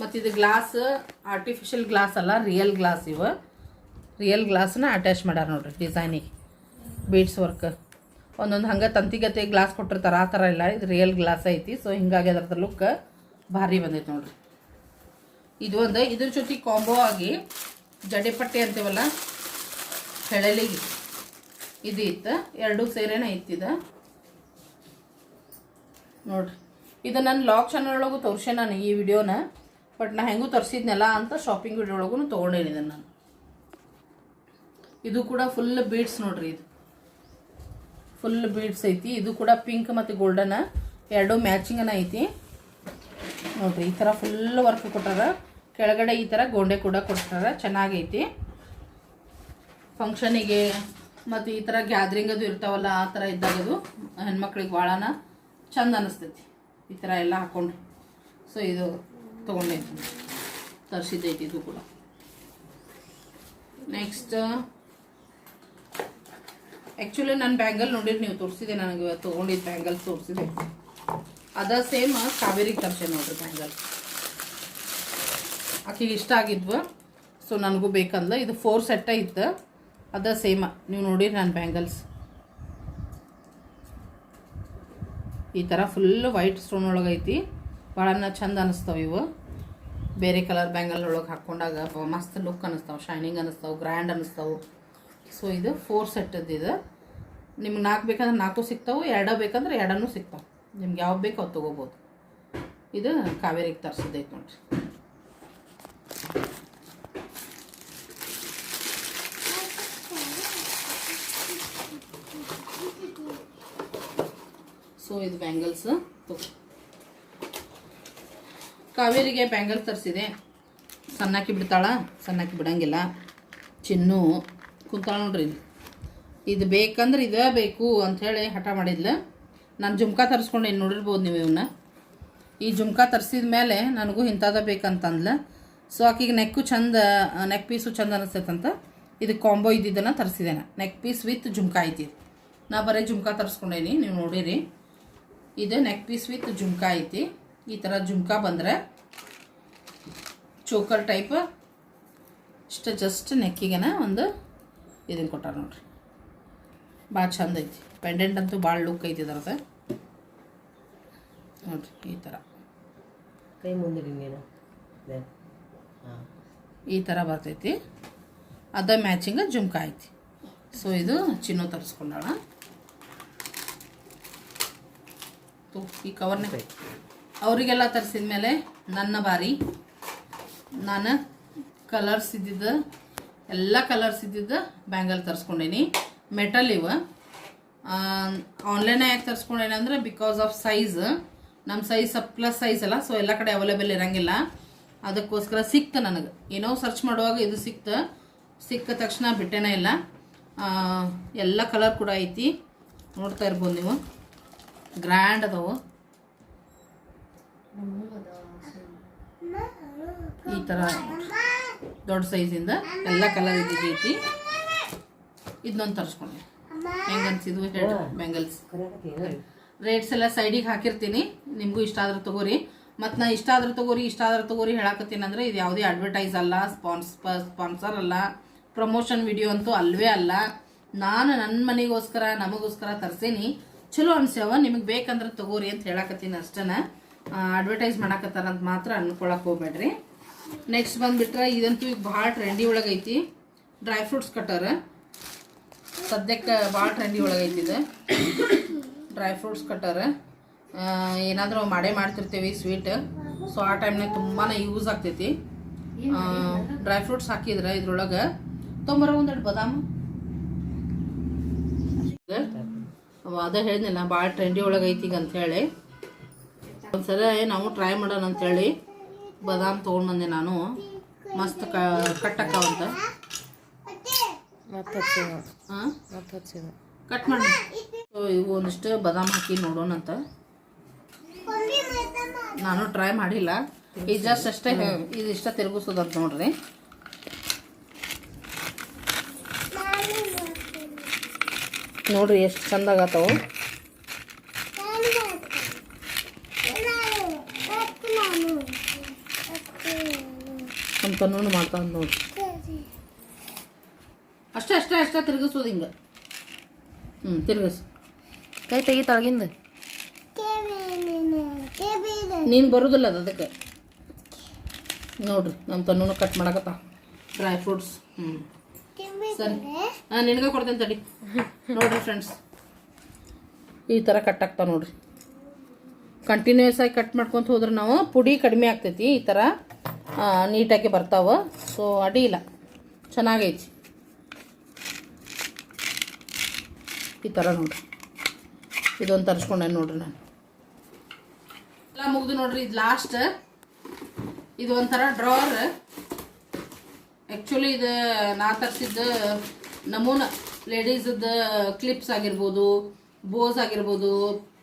ಮತ್ತು ಇದು ಗ್ಲಾಸ್ ಆರ್ಟಿಫಿಷಿಯಲ್ ಗ್ಲಾಸ್ ಅಲ್ಲ ರಿಯಲ್ ಗ್ಲಾಸ್ ಇವು. ರಿಯಲ್ ಗ್ಲಾಸ್ನ ಅಟ್ಯಾಚ್ ಮಾಡ್ಯಾರ ನೋಡ್ರಿ ಡಿಸೈನಿಗೆ ಬೀಡ್ಸ್ ವರ್ಕ್ ಒಂದೊಂದು ಹಂಗೆ ತಂತಿಗತೆ ಗ್ಲಾಸ್ ಕೊಟ್ಟಿರ್ತಾರೆ, ಆ ಥರ ಇಲ್ಲ. ಇದು ರಿಯಲ್ ಗ್ಲಾಸ್ ಐತಿ. ಸೊ ಹಿಂಗಾಗಿ ಅದ್ರದ್ದು ಲುಕ್ ಭಾರಿ ಬಂದೈತೆ ನೋಡ್ರಿ. ಇದು ಒಂದು ಇದ್ರ ಜೊತೆ ಕಾಂಬೋ ಆಗಿ ಜಡೆಪಟ್ಟೆ ಅಂತೀವಲ್ಲ, ಹೆಳಲಿಗೆ ಇದು ಇತ್ತು ಎರಡು ಸೇರೇನ ಇತ್ತಿದ ನೋಡ್ರಿ. ಇದು ನನ್ನ ಲಾಗ್ ಚಾನಲ್ ಒಳಗೂ ತೋರಿಸೆ ನಾನು ಈ ವಿಡಿಯೋನ ಬಟ್ ನಾ ಹೆಂಗೂ ತೋರಿಸಿದ್ನಲ್ಲ ಅಂತ ಶಾಪಿಂಗ್ ವಿಡಿಯೋ ಒಳಗೂ ತೊಗೊಂಡೇನಿ ಇದನ್ನು ನಾನು. ಇದು ಕೂಡ ಫುಲ್ ಬೀಡ್ಸ್ ನೋಡ್ರಿ ಇದು. ಫುಲ್ ಬೀಡ್ಸ್ ಐತಿ. ಇದು ಕೂಡ ಪಿಂಕ್ ಮತ್ತು ಗೋಲ್ಡನ್ ಎರಡು ಮ್ಯಾಚಿಂಗನ ಐತಿ. ನೋಡ್ರಿ ಈ ಥರ ಫುಲ್ ವರ್ಕ್ ಕೊಟ್ಟಾರ ಕೆಳಗಡೆ ಈ ಥರ ಗೊಂಡೆ ಕೂಡ ಕೊಟ್ಟಾರ ಚೆನ್ನಾಗೈತಿ. ಫಂಕ್ಷನಿಗೆ ಮತ್ತು ಈ ಥರ ಗ್ಯಾದ್ರಿಂಗ್ ಅದು ಇರ್ತಾವಲ್ಲ, ಆ ಥರ ಇದ್ದಾಗ ಅದು ಹೆಣ್ಮಕ್ಳಿಗೆ ಭಾಳನ ಚಂದ ಅನಿಸ್ತೈತಿ. ಈ ಥರ ಎಲ್ಲ ಹಾಕೊಂಡು. ಸೊ ಇದು ತೊಗೊಂಡೈತಿ. ತರಿಸಿದ್ದೈತಿ ಇದು ಕೂಡ. ನೆಕ್ಸ್ಟ್ ಆ್ಯಕ್ಚುಲಿ ನನ್ನ ಬ್ಯಾಂಗಲ್ ನೋಡಿರಿ ನೀವು ತೋರಿಸಿದೆ ನನಗೆ ತೊಗೊಂಡಿದ್ದು ಬ್ಯಾಂಗಲ್ ತೋರಿಸಿದೆ. ಅದ ಸೇಮ್ ಕಾವೇರಿ ತರ್ಸೆ ನೋಡ್ರಿ ಬ್ಯಾಂಗಲ್ ಆಕೆಗೆ ಇಷ್ಟ ಆಗಿದ್ವು. ಸೊ ನನಗೂ ಬೇಕಂದ್ಲ. ಇದು ಫೋರ್ ಸೆಟ್ಟ ಇತ್ತು. ಅದ ಸೇಮ. ನೀವು ನೋಡಿರಿ ನನ್ನ ಬ್ಯಾಂಗಲ್ಸ್ ಈ ಥರ ಫುಲ್ ವೈಟ್ ಸ್ಟೋನ್ ಒಳಗೆ ಐತಿ. ಭಾಳ ಚಂದ ಅನಿಸ್ತಾವೆ ಇವು. ಬೇರೆ ಕಲರ್ ಬ್ಯಾಂಗಲ್ ಒಳಗೆ ಹಾಕ್ಕೊಂಡಾಗ ಮಸ್ತ್ ಲುಕ್ ಅನಿಸ್ತಾವೆ ಶೈನಿಂಗ್ ಅನಿಸ್ತಾವೆ ಗ್ರ್ಯಾಂಡ್ ಅನಿಸ್ತಾವೆ. ಸೊ ಇದು ಫೋರ್ ಸೆಟ್ಟದ್ದು ಇದು. ನಿಮ್ಗೆ ನಾಲ್ಕು ಬೇಕಂದ್ರೆ ನಾಲ್ಕು ಸಿಗ್ತಾವೆ, ಎರಡ ಬೇಕಂದ್ರೆ ಎರಡನ್ನೂ ಸಿಗ್ತಾವೆ. ನಿಮ್ಗೆ ಯಾವ್ದು ಬೇಕು ಅದು ತೊಗೋಬೋದು. ಇದು ಕಾವೇರಿಗೆ ತರಿಸೋದೈತೆ ನೋಡ್ರಿ. ಸೊ ಇದು ಬ್ಯಾಂಗಲ್ಸ್ ಕಾವೇರಿಗೆ ಬ್ಯಾಂಗಲ್ ತರಿಸಿದೆ. ಸಣ್ಣಾಕಿ ಬಿಡ್ತಾಳ, ಸಣ್ಣಾಕಿ ಬಿಡಂಗಿಲ್ಲ. ಚಿನ್ನು, ಕುಂತಾಳ ನೋಡ್ರಿ. ಇದು. ಬೇಕಂದ್ರೆ ಇದೇ ಬೇಕು ಅಂಥೇಳಿ ಹಠ ಮಾಡಿದ್ಲು. ನಾನು ಜುಮ್ಕಾ ಏನು ನೋಡಿರ್ಬೋದು ನೀವು ಇವನ್ನ ಈ ಜುಮ್ಕಾ ತರಿಸಿದ ಮೇಲೆ ನನಗೂ ಇಂಥದ್ದು ಬೇಕಂತಂದ್ಲ. ಸೊ ಆಕಿಗೆ ನೆಕ್ಕು ಚಂದ ನೆಕ್ ಪೀಸು ಚಂದ ಅನಿಸ್ತೈತಂತ ಇದು ಕಾಂಬೋ ಇದ್ದಿದ್ದನ್ನು ತರಿಸಿದ್ದೇನೆ ನೆಕ್ ಪೀಸ್ ವಿತ್ ಜುಮ್ಕಾ ಐತಿ. ನಾ ಬರೀ ಜುಮ್ಕಾ ತರಿಸ್ಕೊಂಡೇನಿ, ನೀವು ನೋಡಿರಿ. ಇದು ನೆಕ್ ಪೀಸ್ ವಿತ್ ಜುಮ್ಕಾ ಐತಿ. ಈ ಥರ ಜುಮ್ಕಾ ಬಂದರೆ ಚೋಕರ್ ಟೈಪ್ ಇಷ್ಟ ಜಸ್ಟ್ ನೆಕ್ಕಿಗೆನ ಒಂದು ಇದನ್ನು ಕೊಟ್ಟಾರ ನೋಡ್ರಿ. ಭಾಳ ಚಂದ ಐತಿ. ಪೆಂಡೆಂಟ್ ಅಂತೂ ಭಾಳ ಲುಕ್ ಐತಿ ಇದರದ ನೋಡ್ರಿ ಈ ಥರ ಕೈ ಮುಂದೆ ಈ ಥರ ಬರ್ತೈತಿ. ಅದ ಮ್ಯಾಚಿಂಗ್ ಜುಮ್ಕ ಐತಿ. ಸೊ ಇದು ಚಿನ್ನ ತರಿಸ್ಕೊಂಡೋಣ ತು, ಈ ಕವರ್ನ ಅವರಿಗೆಲ್ಲ ತರಿಸಿದ ಮೇಲೆ ನನ್ನ ಬಾರಿ. ನಾನು ಕಲರ್ಸ್ ಇದ್ದಿದ್ದು ಎಲ್ಲ ಕಲರ್ಸ್ ಇದ್ದಿದ್ದು ಬ್ಯಾಂಗಲ್ ತರಿಸ್ಕೊಂಡೇನಿ. ಮೆಟಲ್ ಇವ. ಆನ್ಲೈನ್ ಯಾಕೆ ತರಿಸ್ಕೊಂಡೇನಿ ಅಂದರೆ ಬಿಕಾಸ್ ಆಫ್ ಸೈಜ್ ನಮ್ಮ ಸೈಜ್ ಸಪ್ ಪ್ಲಸ್ ಸೈಜ್ ಅಲ್ಲ ಸೊ ಎಲ್ಲ ಕಡೆ ಅವೈಲೇಬಲ್ ಇರೋಂಗಿಲ್ಲ. ಅದಕ್ಕೋಸ್ಕರ ಸಿಕ್ತು ನನಗೆ. ಏನೋ ಸರ್ಚ್ ಮಾಡುವಾಗ ಇದು ಸಿಕ್ತು. ಸಿಕ್ಕ ತಕ್ಷಣ ಬಿಟ್ಟೇನೇ ಇಲ್ಲ. ಎಲ್ಲ ಕಲರ್ ಕೂಡ ಐತಿ. ನೋಡ್ತಾ ಇರ್ಬೋದು ನೀವು. ಗ್ರ್ಯಾಂಡ್ ಅದಾವು. ಈ ಥರ ದೊಡ್ಡ ಸೈಜಿಂದ ಎಲ್ಲ ಕಲರ್ ಇದ್ದೈತಿ ಇದನ್ನೊಂದು ತರಿಸ್ಕೊಂಡೆ ಹೆಂಗೆ ಇದು ಹೇಳಿ ಬೆಂಗಲ್ಸ್ ರೇಟ್ಸ್ ಎಲ್ಲ ಸೈಡಿಗೆ ಹಾಕಿರ್ತೀನಿ. ನಿಮಗೂ ಇಷ್ಟ ಆದ್ರೆ ತಗೋರಿ. ಮತ್ತು ನಾ ಇಷ್ಟ ಆದ್ರೆ ತಗೋರಿ ಇಷ್ಟ ಆದ್ರೆ ತಗೋರಿ ಹೇಳಾಕತ್ತೀನಿ ಅಂದ್ರೆ ಇದು ಯಾವುದೇ ಅಡ್ವರ್ಟೈಸ್ ಅಲ್ಲ ಸ್ಪಾನ್ಸ್ ಸ್ಪಾನ್ಸರ್ ಅಲ್ಲ ಪ್ರಮೋಷನ್ ವಿಡಿಯೋ ಅಂತೂ ಅಲ್ವೇ ಅಲ್ಲ. ನಾನು ನನ್ನ ಮನೆಗೋಸ್ಕರ ನಮಗೋಸ್ಕರ ತರ್ಸೇನಿ. ಚಲೋ ಅನ್ಸ್ಯಾವ ನಿಮಗೆ ಬೇಕಂದ್ರೆ ತಗೋರಿ ಅಂತ ಹೇಳಾಕತ್ತೀನಿ ಅಷ್ಟನ. ಅಡ್ವರ್ಟೈಸ್ ಮಾಡಾಕತ್ತಾರ ಅಂತ ಮಾತ್ರ ಅನ್ಕೊಳಕ್ ಹೋಗ್ಬೇಡ್ರಿ. ನೆಕ್ಸ್ಟ್ ಬಂದ್ಬಿಟ್ರೆ ಇದಂತೂ ಈಗ ಭಾಳ ಟ್ರೆಂಡಿ ಒಳಗೈತಿ. ಡ್ರೈ ಫ್ರೂಟ್ಸ್ ಕಟ್ಟರ್ ಸದ್ಯಕ್ಕೆ ಭಾಳ ಟ್ರೆಂಡಿ ಒಳಗೈತಿ ಇದು ಡ್ರೈ ಫ್ರೂಟ್ಸ್ ಕಟ್ಟರ್ ಏನಾದರೂ ಮಾಡೇ ಮಾಡ್ತಿರ್ತೀವಿ ಸ್ವೀಟ್ ಸೊ ಆ ಟೈಮ್ನಾಗ ತುಂಬಾ ಯೂಸ್ ಆಗ್ತೈತಿ. ಡ್ರೈ ಫ್ರೂಟ್ಸ್ ಹಾಕಿದ್ರೆ ಇದ್ರೊಳಗೆ ತೊಂಬರ ಒಂದೆರಡು ಬದಾಮು. ಅದೇ ಹೇಳಿದ್ನಲ್ಲ ಭಾಳ ಟ್ರೆಂಡಿ ಒಳಗೈತಿ ಈಗ ಅಂಥೇಳಿ ಒಂದ್ಸಲ ನಾವು ಟ್ರೈ ಮಾಡೋಣ ಅಂತೇಳಿ ಬದಾಮ್ ತೊಗೊಂಡು ಬಂದೆ ನಾನು. ಮಸ್ತ್ ಕಟ್ಟಕ್ಕವಂತ ಮತ್ತೆ ಬದಾಮ್ ಹಾಂ? ಮತ್ತೆ ಕಟ್ ಮಾಡಿ. ಸೊ ಇವು ಒಂದಿಷ್ಟು ಬಾದಾಮ್ ಹಾಕಿ ನೋಡೋಣ ಅಂತ. ನಾನು ಟ್ರೈ ಮಾಡಿಲ್ಲ. ಇದು ಜಸ್ಟ್ ಅಷ್ಟೇ ಇದಿಷ್ಟ ತಿರುಗಿಸೋದಂತ ನೋಡ್ರಿ. ನೋಡ್ರಿ ಎಷ್ಟು ಚಂದ ಆಗತ್ತವು. ನಮ್ಮ ಕಣ್ಣು ಮಾಡ್ತಾ ನೋಡ್ರಿ. ಅಷ್ಟೇ ಅಷ್ಟೇ ತಿರುಗಿಸೋದು ಹಿಂಗೆ. ಹ್ಞೂ ತಿರುಗಿಸ್. ಕೈ ತೆಗಿ ತಳಗಿಂದ. ನೀನು ಬರೋದಿಲ್ಲ ಅದು ಅದಕ್ಕೆ. ನೋಡ್ರಿ ನಮ್ಮ ತನ್ನೂ ಕಟ್ ಮಾಡಕತ್ತ. ಡ್ರೈ ಫ್ರೂಟ್ಸ್ ಹ್ಞೂ ಹಾಂ, ನಿನಗೆ ಕೊಡ್ತೇನೆ ತಡಿ. ನೋಡ್ರಿ ಫ್ರೆಂಡ್ಸ್ ಈ ಥರ ಕಟ್ ಆಗ್ತಾವ ನೋಡ್ರಿ. ಕಂಟಿನ್ಯೂಸ್ ಆಗಿ ಕಟ್ ಮಾಡ್ಕೊತ ಹೋದ್ರೆ ನಾವು ಪುಡಿ ಕಡಿಮೆ ಆಗ್ತೈತಿ ಈ ಥರ ನೀಟಾಗಿ ಬರ್ತಾವ. ಸೊ ಅಡಿ ಇಲ್ಲ. ಚೆನ್ನಾಗೈತಿ. ಈ ಥರ ನೋಡ್ರಿ. ಇದೊಂದು ತರಿಸ್ಕೊಂಡೆ ನೋಡ್ರಿ ನಾನು. ಎಲ್ಲ ಮುಗಿದು ನೋಡ್ರಿ ಇದು ಲಾಸ್ಟ್ ಇದು ಒಂಥರ ಡ್ರಾವರ್ ಆ್ಯಕ್ಚುಲಿ ಇದು ನಾ ತರಿಸಿದ್ದು ನಮೂನ ಲೇಡೀಸದ್ದು ಕ್ಲಿಪ್ಸ್ ಆಗಿರ್ಬೋದು ಬೋಸ್ ಆಗಿರ್ಬೋದು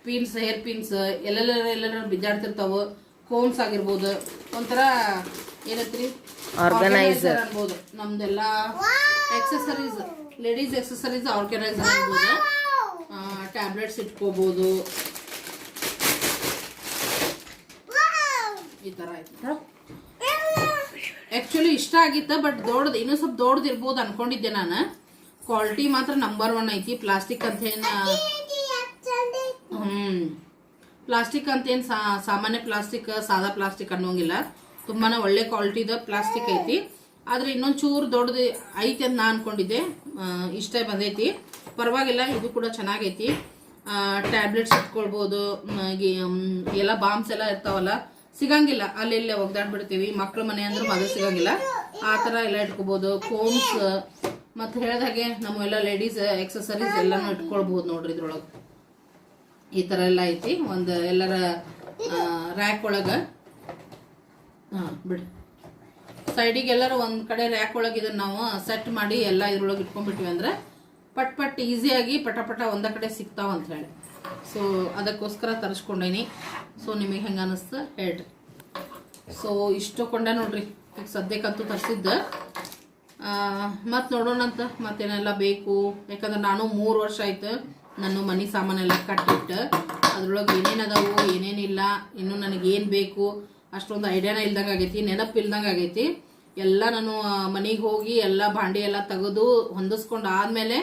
ಪಿನ್ಸ್ ಹೇರ್ ಪಿನ್ಸ್ ಎಲ್ಲೆಲ್ಲರ ಎಲ್ಲರ ಬಿದ್ದಾಡ್ತಿರ್ತಾವೆ ಕೋಮ್ಸ್ ಆಗಿರ್ಬೋದು ಒಂಥರ ಏನತ್ರಿ? ಆರ್ಗನೈಸರ್ ಅನ್ಬೋದು. ನಮ್ದೆಲ್ಲ ಎಕ್ಸಸರೀಸ್ ಲೇಡೀಸ್ ಎಕ್ಸಸರೀಸ್ ಆರ್ಗನೈಸ್ ಆಗ್ಬೋದು. ಟ್ಯಾಬ್ಲೆಟ್ಸ್ ಇಟ್ಕೋಬೋದು. ಈ ಥರ ಆಯ್ತು. ಆ್ಯಕ್ಚುಲಿ ಇಷ್ಟ ಆಗಿತ್ತು ಬಟ್ ದೊಡ್ಡದು ಇನ್ನೂ ಸ್ವಲ್ಪ ದೊಡ್ಡದು ಇರ್ಬೋದು ಅನ್ಕೊಂಡಿದ್ದೆ ನಾನು. ಕ್ವಾಲಿಟಿ ಮಾತ್ರ ನಂಬರ್ ಒನ್ ಐತಿ. ಪ್ಲಾಸ್ಟಿಕ್ ಅಂತ ಏನು ಹ್ಮ್. ಪ್ಲಾಸ್ಟಿಕ್ ಅಂತ ಏನು ಸಾಮಾನ್ಯ ಪ್ಲಾಸ್ಟಿಕ್ ಸಾದಾ ಪ್ಲಾಸ್ಟಿಕ್ ಅನ್ನೋಂಗಿಲ್ಲ. ತುಂಬಾನೇ ಒಳ್ಳೆ ಕ್ವಾಲಿಟಿದ ಪ್ಲಾಸ್ಟಿಕ್ ಐತಿ. ಆದ್ರೆ ಇನ್ನೊಂದು ಚೂರು ದೊಡ್ಡದು ಐತಿ ಅಂತ ನಾ ಅನ್ಕೊಂಡಿದ್ದೆ. ಇಷ್ಟ ಬಂದೈತಿ. ಪರವಾಗಿಲ್ಲ, ಇದು ಕೂಡ ಚೆನ್ನಾಗೈತಿ. ಟ್ಯಾಬ್ಲೆಟ್ಸ್ ಇಟ್ಕೊಳ್ಬೋದು ಎಲ್ಲ ಬಾಂಬ್ಸ್ ಎಲ್ಲ ಇರ್ತಾವಲ್ಲ, ಸಿಗಂಗಿಲ್ಲ. ಅಲ್ಲಿ ಇಲ್ಲೇ ಒಗ್ದಾಡ್ಬಿಡ್ತೀವಿ. ಮಕ್ಳ ಮನೆ ಅಂದ್ರೆ ಮದುವೆ ಸಿಗಂಗಿಲ್ಲ. ಆ ಥರ ಎಲ್ಲ ಇಟ್ಕೋಬೋದು. ಕೋಮ್ಸ್ ಮತ್ತು ಹೇಳ್ದಾಗೆ ನಮ್ಮ ಎಲ್ಲ ಲೇಡೀಸ್ ಎಕ್ಸಸರೀಸ್ ಎಲ್ಲನೂ ಇಟ್ಕೊಳ್ಬೋದು ನೋಡ್ರಿ ಇದ್ರೊಳಗೆ. ಈ ಥರ ಎಲ್ಲ ಐತಿ. ಒಂದು ಎಲ್ಲರ ರ್ಯಾಕ್ ಒಳಗೆ. ಹಾಂ, ಬಿಡಿ. ಸೈಡಿಗೆ ಎಲ್ಲರೂ ಒಂದು ಕಡೆ ರ್ಯಾಕ್ ಒಳಗೆ ಇದನ್ನು ನಾವು ಸೆಟ್ ಮಾಡಿ ಎಲ್ಲ ಇದ್ರೊಳಗೆ ಇಟ್ಕೊಂಡ್ಬಿಟ್ವಿ ಅಂದ್ರೆ ಪಟ್ ಪಟ್ ಈಸಿಯಾಗಿ ಪಟ ಪಟ ಒಂದ ಕಡೆ ಸಿಗ್ತಾವ ಅಂತ ಹೇಳಿ. ಸೊ ಅದಕ್ಕೋಸ್ಕರ ತರಿಸ್ಕೊಂಡೇನಿ. ಸೊ ನಿಮಗೆ ಹೆಂಗೆ ಅನಿಸ್ತು ಹೇಳ್ರಿ. ಸೊ ಇಷ್ಟು ಕೊಂಡೆ ನೋಡ್ರಿ. ಈಗ ಸದ್ಯಕ್ಕಂತೂ ತರಿಸಿದ್ದ. ಮತ್ತು ನೋಡೋಣಂತ ಮತ್ತೇನೆಲ್ಲ ಬೇಕು. ಯಾಕಂದ್ರೆ ನಾನು ಮೂರು ವರ್ಷ ಆಯ್ತು ನಾನು ಮನೆ ಸಾಮಾನೆಲ್ಲ ಕಟ್ಟಿಟ್ಟು. ಅದ್ರೊಳಗೆ ಏನೇನು ಅದಾವು, ಏನೇನಿಲ್ಲ, ಇನ್ನು ನನಗೇನು ಬೇಕು ಅಷ್ಟೊಂದು ಐಡಿಯಾನ ಇಲ್ದಂಗೆ ಆಗೈತಿ, ನೆನಪು ಇಲ್ದಂಗೆ ಆಗೈತಿ. ಎಲ್ಲ ನಾನು ಮನೆಗೆ ಹೋಗಿ ಎಲ್ಲ ಭಾಂಡಿ ಎಲ್ಲ ತೆಗೆದು ಹೊಂದಿಸ್ಕೊಂಡು ಆದಮೇಲೆ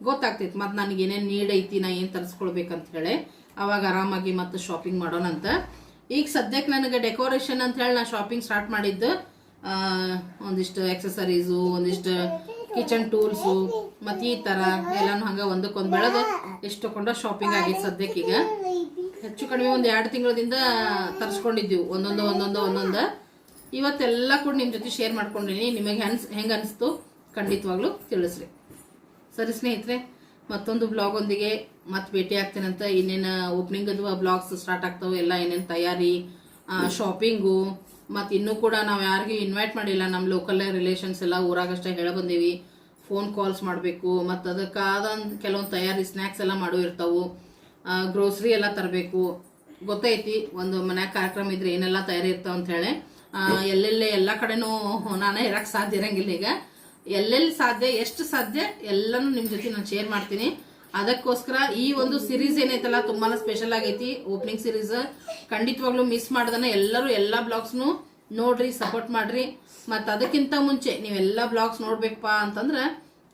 ಗೊತ್ತಾಗ್ತೈತಿ ಮತ್ತು ನನಗೆ ಏನೇನು ನೀಡ್ ಐತಿ, ನಾ ಏನು ತರಿಸ್ಕೊಳ್ಬೇಕಂತ ಹೇಳಿ. ಅವಾಗ ಆರಾಮಾಗಿ ಮತ್ತು ಶಾಪಿಂಗ್ ಮಾಡೋಣ ಅಂತ. ಈಗ ಸದ್ಯಕ್ಕೆ ನನಗೆ ಡೆಕೋರೇಷನ್ ಅಂತ ಹೇಳಿ ನಾ ಶಾಪಿಂಗ್ ಸ್ಟಾರ್ಟ್ ಮಾಡಿದ್ದು ಒಂದಿಷ್ಟು ಎಕ್ಸಸರೀಸು ಒಂದಿಷ್ಟು ಕಿಚನ್ ಟೂಲ್ಸು ಮತ್ತು ಈ ಥರ ಎಲ್ಲಾನು ಹಂಗೆ ಒಂದಕ್ಕೊಂದು ಬೆಳೆದು ಎಷ್ಟು ತಗೊಂಡ ಶಾಪಿಂಗ್ ಆಗಿತ್ತು ಸದ್ಯಕ್ಕೀಗ ಹೆಚ್ಚು ಕಡಿಮೆ ಒಂದು ಎರಡು ತಿಂಗಳಿಂದ ತರಿಸ್ಕೊಂಡಿದ್ದೀವಿ. ಒಂದೊಂದು ಒಂದೊಂದು ಒಂದೊಂದು. ಇವತ್ತೆಲ್ಲ ಕೂಡ ನಿಮ್ಮ ಜೊತೆ ಶೇರ್ ಮಾಡ್ಕೊಂಡಿನಿ. ನಿಮಗೆ ಹೆನ್ಸ್ ಹೆಂಗೆ ಅನಿಸ್ತು ಖಂಡಿತವಾಗ್ಲೂ ತಿಳಿಸ್ರಿ. ಸರಿ ಸ್ನೇಹಿತರೆ, ಮತ್ತೊಂದು ಬ್ಲಾಗ್ ಒಂದಿಗೆ ಮತ್ತೆ ಭೇಟಿ ಆಗ್ತೇನಂತ ಇನ್ನೇನು ಓಪನಿಂಗ್ ಅದು ಬ್ಲಾಗ್ಸ್ ಸ್ಟಾರ್ಟ್ ಆಗ್ತಾವೆ ಎಲ್ಲ ಏನೇನು ತಯಾರಿ ಶಾಪಿಂಗು ಮತ್ತು ಇನ್ನೂ ಕೂಡ ನಾವು ಯಾರಿಗೂ ಇನ್ವೈಟ್ ಮಾಡಿಲ್ಲ. ನಮ್ಮ ಲೋಕಲ್ ರಿಲೇಷನ್ಸ್ ಎಲ್ಲ ಊರಾಗಷ್ಟೇ ಹೇಳ ಬಂದೀವಿ. ಫೋನ್ ಕಾಲ್ಸ್ ಮಾಡಬೇಕು ಮತ್ತು ಅದಕ್ಕಾದ ಕೆಲವೊಂದು ತಯಾರಿ ಸ್ನ್ಯಾಕ್ಸ್ ಎಲ್ಲ ಮಾಡೋ ಇರ್ತಾವು. ಗ್ರೋಸ್ರಿ ಎಲ್ಲ ತರಬೇಕು. ಗೊತ್ತೈತಿ, ಒಂದು ಮನ್ಯಾಗ ಕಾರ್ಯಕ್ರಮ ಇದ್ರೆ ಏನೆಲ್ಲ ತಯಾರಿ ಇರ್ತಾವ ಅಂತ ಹೇಳಿ. ಎಲ್ಲೆಲ್ಲೇ ಎಲ್ಲ ಕಡೆನೂ ನಾನೇ ಇರಕ್ಕೆ ಸಾಧ್ಯ ಇರಂಗಿಲ್ಲ ಈಗ. ಎಲ್ಲೆಲ್ಲಿ ಸಾಧ್ಯ, ಎಷ್ಟು ಸಾಧ್ಯ, ಎಲ್ಲನೂ ನಿಮ್ಮ ಜೊತೆ ನಾನು ಶೇರ್ ಮಾಡ್ತೀನಿ. ಅದಕ್ಕೋಸ್ಕರ ಈ ಒಂದು ಸಿರೀಸ್ ಏನೈತಲ್ಲ ತುಂಬಾ ಸ್ಪೆಷಲ್ ಆಗೈತಿ. ಓಪನಿಂಗ್ ಸಿರೀಸ್ ಖಂಡಿತವಾಗ್ಲೂ ಮಿಸ್ ಮಾಡ್ದನ ಎಲ್ಲರೂ ಎಲ್ಲಾ ಬ್ಲಾಗ್ಸ್ನು ನೋಡ್ರಿ ಸಪೋರ್ಟ್ ಮಾಡ್ರಿ. ಮತ್ತು ಅದಕ್ಕಿಂತ ಮುಂಚೆ ನೀವೆಲ್ಲ ಬ್ಲಾಗ್ಸ್ ನೋಡ್ಬೇಕಪ್ಪ ಅಂತಂದ್ರೆ,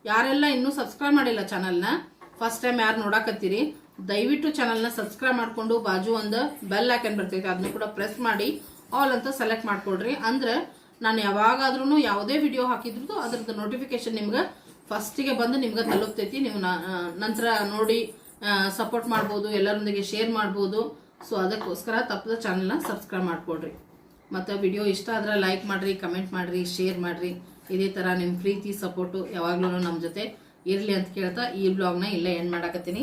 ಯಾರೆಲ್ಲ ಇನ್ನೂ ಸಬ್ಸ್ಕ್ರೈಬ್ ಮಾಡಿಲ್ಲ ಚಾನಲ್ನ ಫಸ್ಟ್ ಟೈಮ್ ಯಾರು ನೋಡಾಕತ್ತೀರಿ ದಯವಿಟ್ಟು ಚಾನಲ್ನ ಸಬ್ಸ್ಕ್ರೈಬ್ ಮಾಡ್ಕೊಂಡು ಬಾಜು ಒಂದು ಬೆಲ್ ಹಾಕನ್ ಬರ್ತೈತೆ ಅದನ್ನ ಕೂಡ ಪ್ರೆಸ್ ಮಾಡಿ ಆಲ್ ಅಂತ ಸೆಲೆಕ್ಟ್ ಮಾಡ್ಕೊಡ್ರಿ ಅಂದ್ರೆ ನಾನು ಯಾವಾಗಾದ್ರೂ ಯಾವುದೇ ವಿಡಿಯೋ ಹಾಕಿದ್ರು ಅದ್ರದ್ದು ನೋಟಿಫಿಕೇಶನ್ ನಿಮ್ಗೆ ಫಸ್ಟಿಗೆ ಬಂದು ನಿಮ್ಗೆ ತಲುಪ್ತೈತಿ. ನೀವು ನಂತರ ನೋಡಿ ಸಪೋರ್ಟ್ ಮಾಡ್ಬೋದು, ಎಲ್ಲರೊಂದಿಗೆ ಶೇರ್ ಮಾಡ್ಬೋದು. ಸೊ ಅದಕ್ಕೋಸ್ಕರ ತಪ್ಪದ ಚಾನಲ್ನ ಸಬ್ಸ್ಕ್ರೈಬ್ ಮಾಡ್ಕೊಡ್ರಿ ಮತ್ತು ವಿಡಿಯೋ ಇಷ್ಟ ಆದ್ರೆ ಲೈಕ್ ಮಾಡಿರಿ ಕಮೆಂಟ್ ಮಾಡಿರಿ ಶೇರ್ ಮಾಡಿರಿ. ಇದೇ ಥರ ನಿಮ್ಮ ಪ್ರೀತಿ ಸಪೋರ್ಟು ಯಾವಾಗಲೂ ನಮ್ಮ ಜೊತೆ ಇರಲಿ ಅಂತ ಕೇಳ್ತಾ ಈ ಬ್ಲಾಗ್ನ ಇಲ್ಲೇ ಎಂಡ್ ಮಾಡಾಕತ್ತೀನಿ.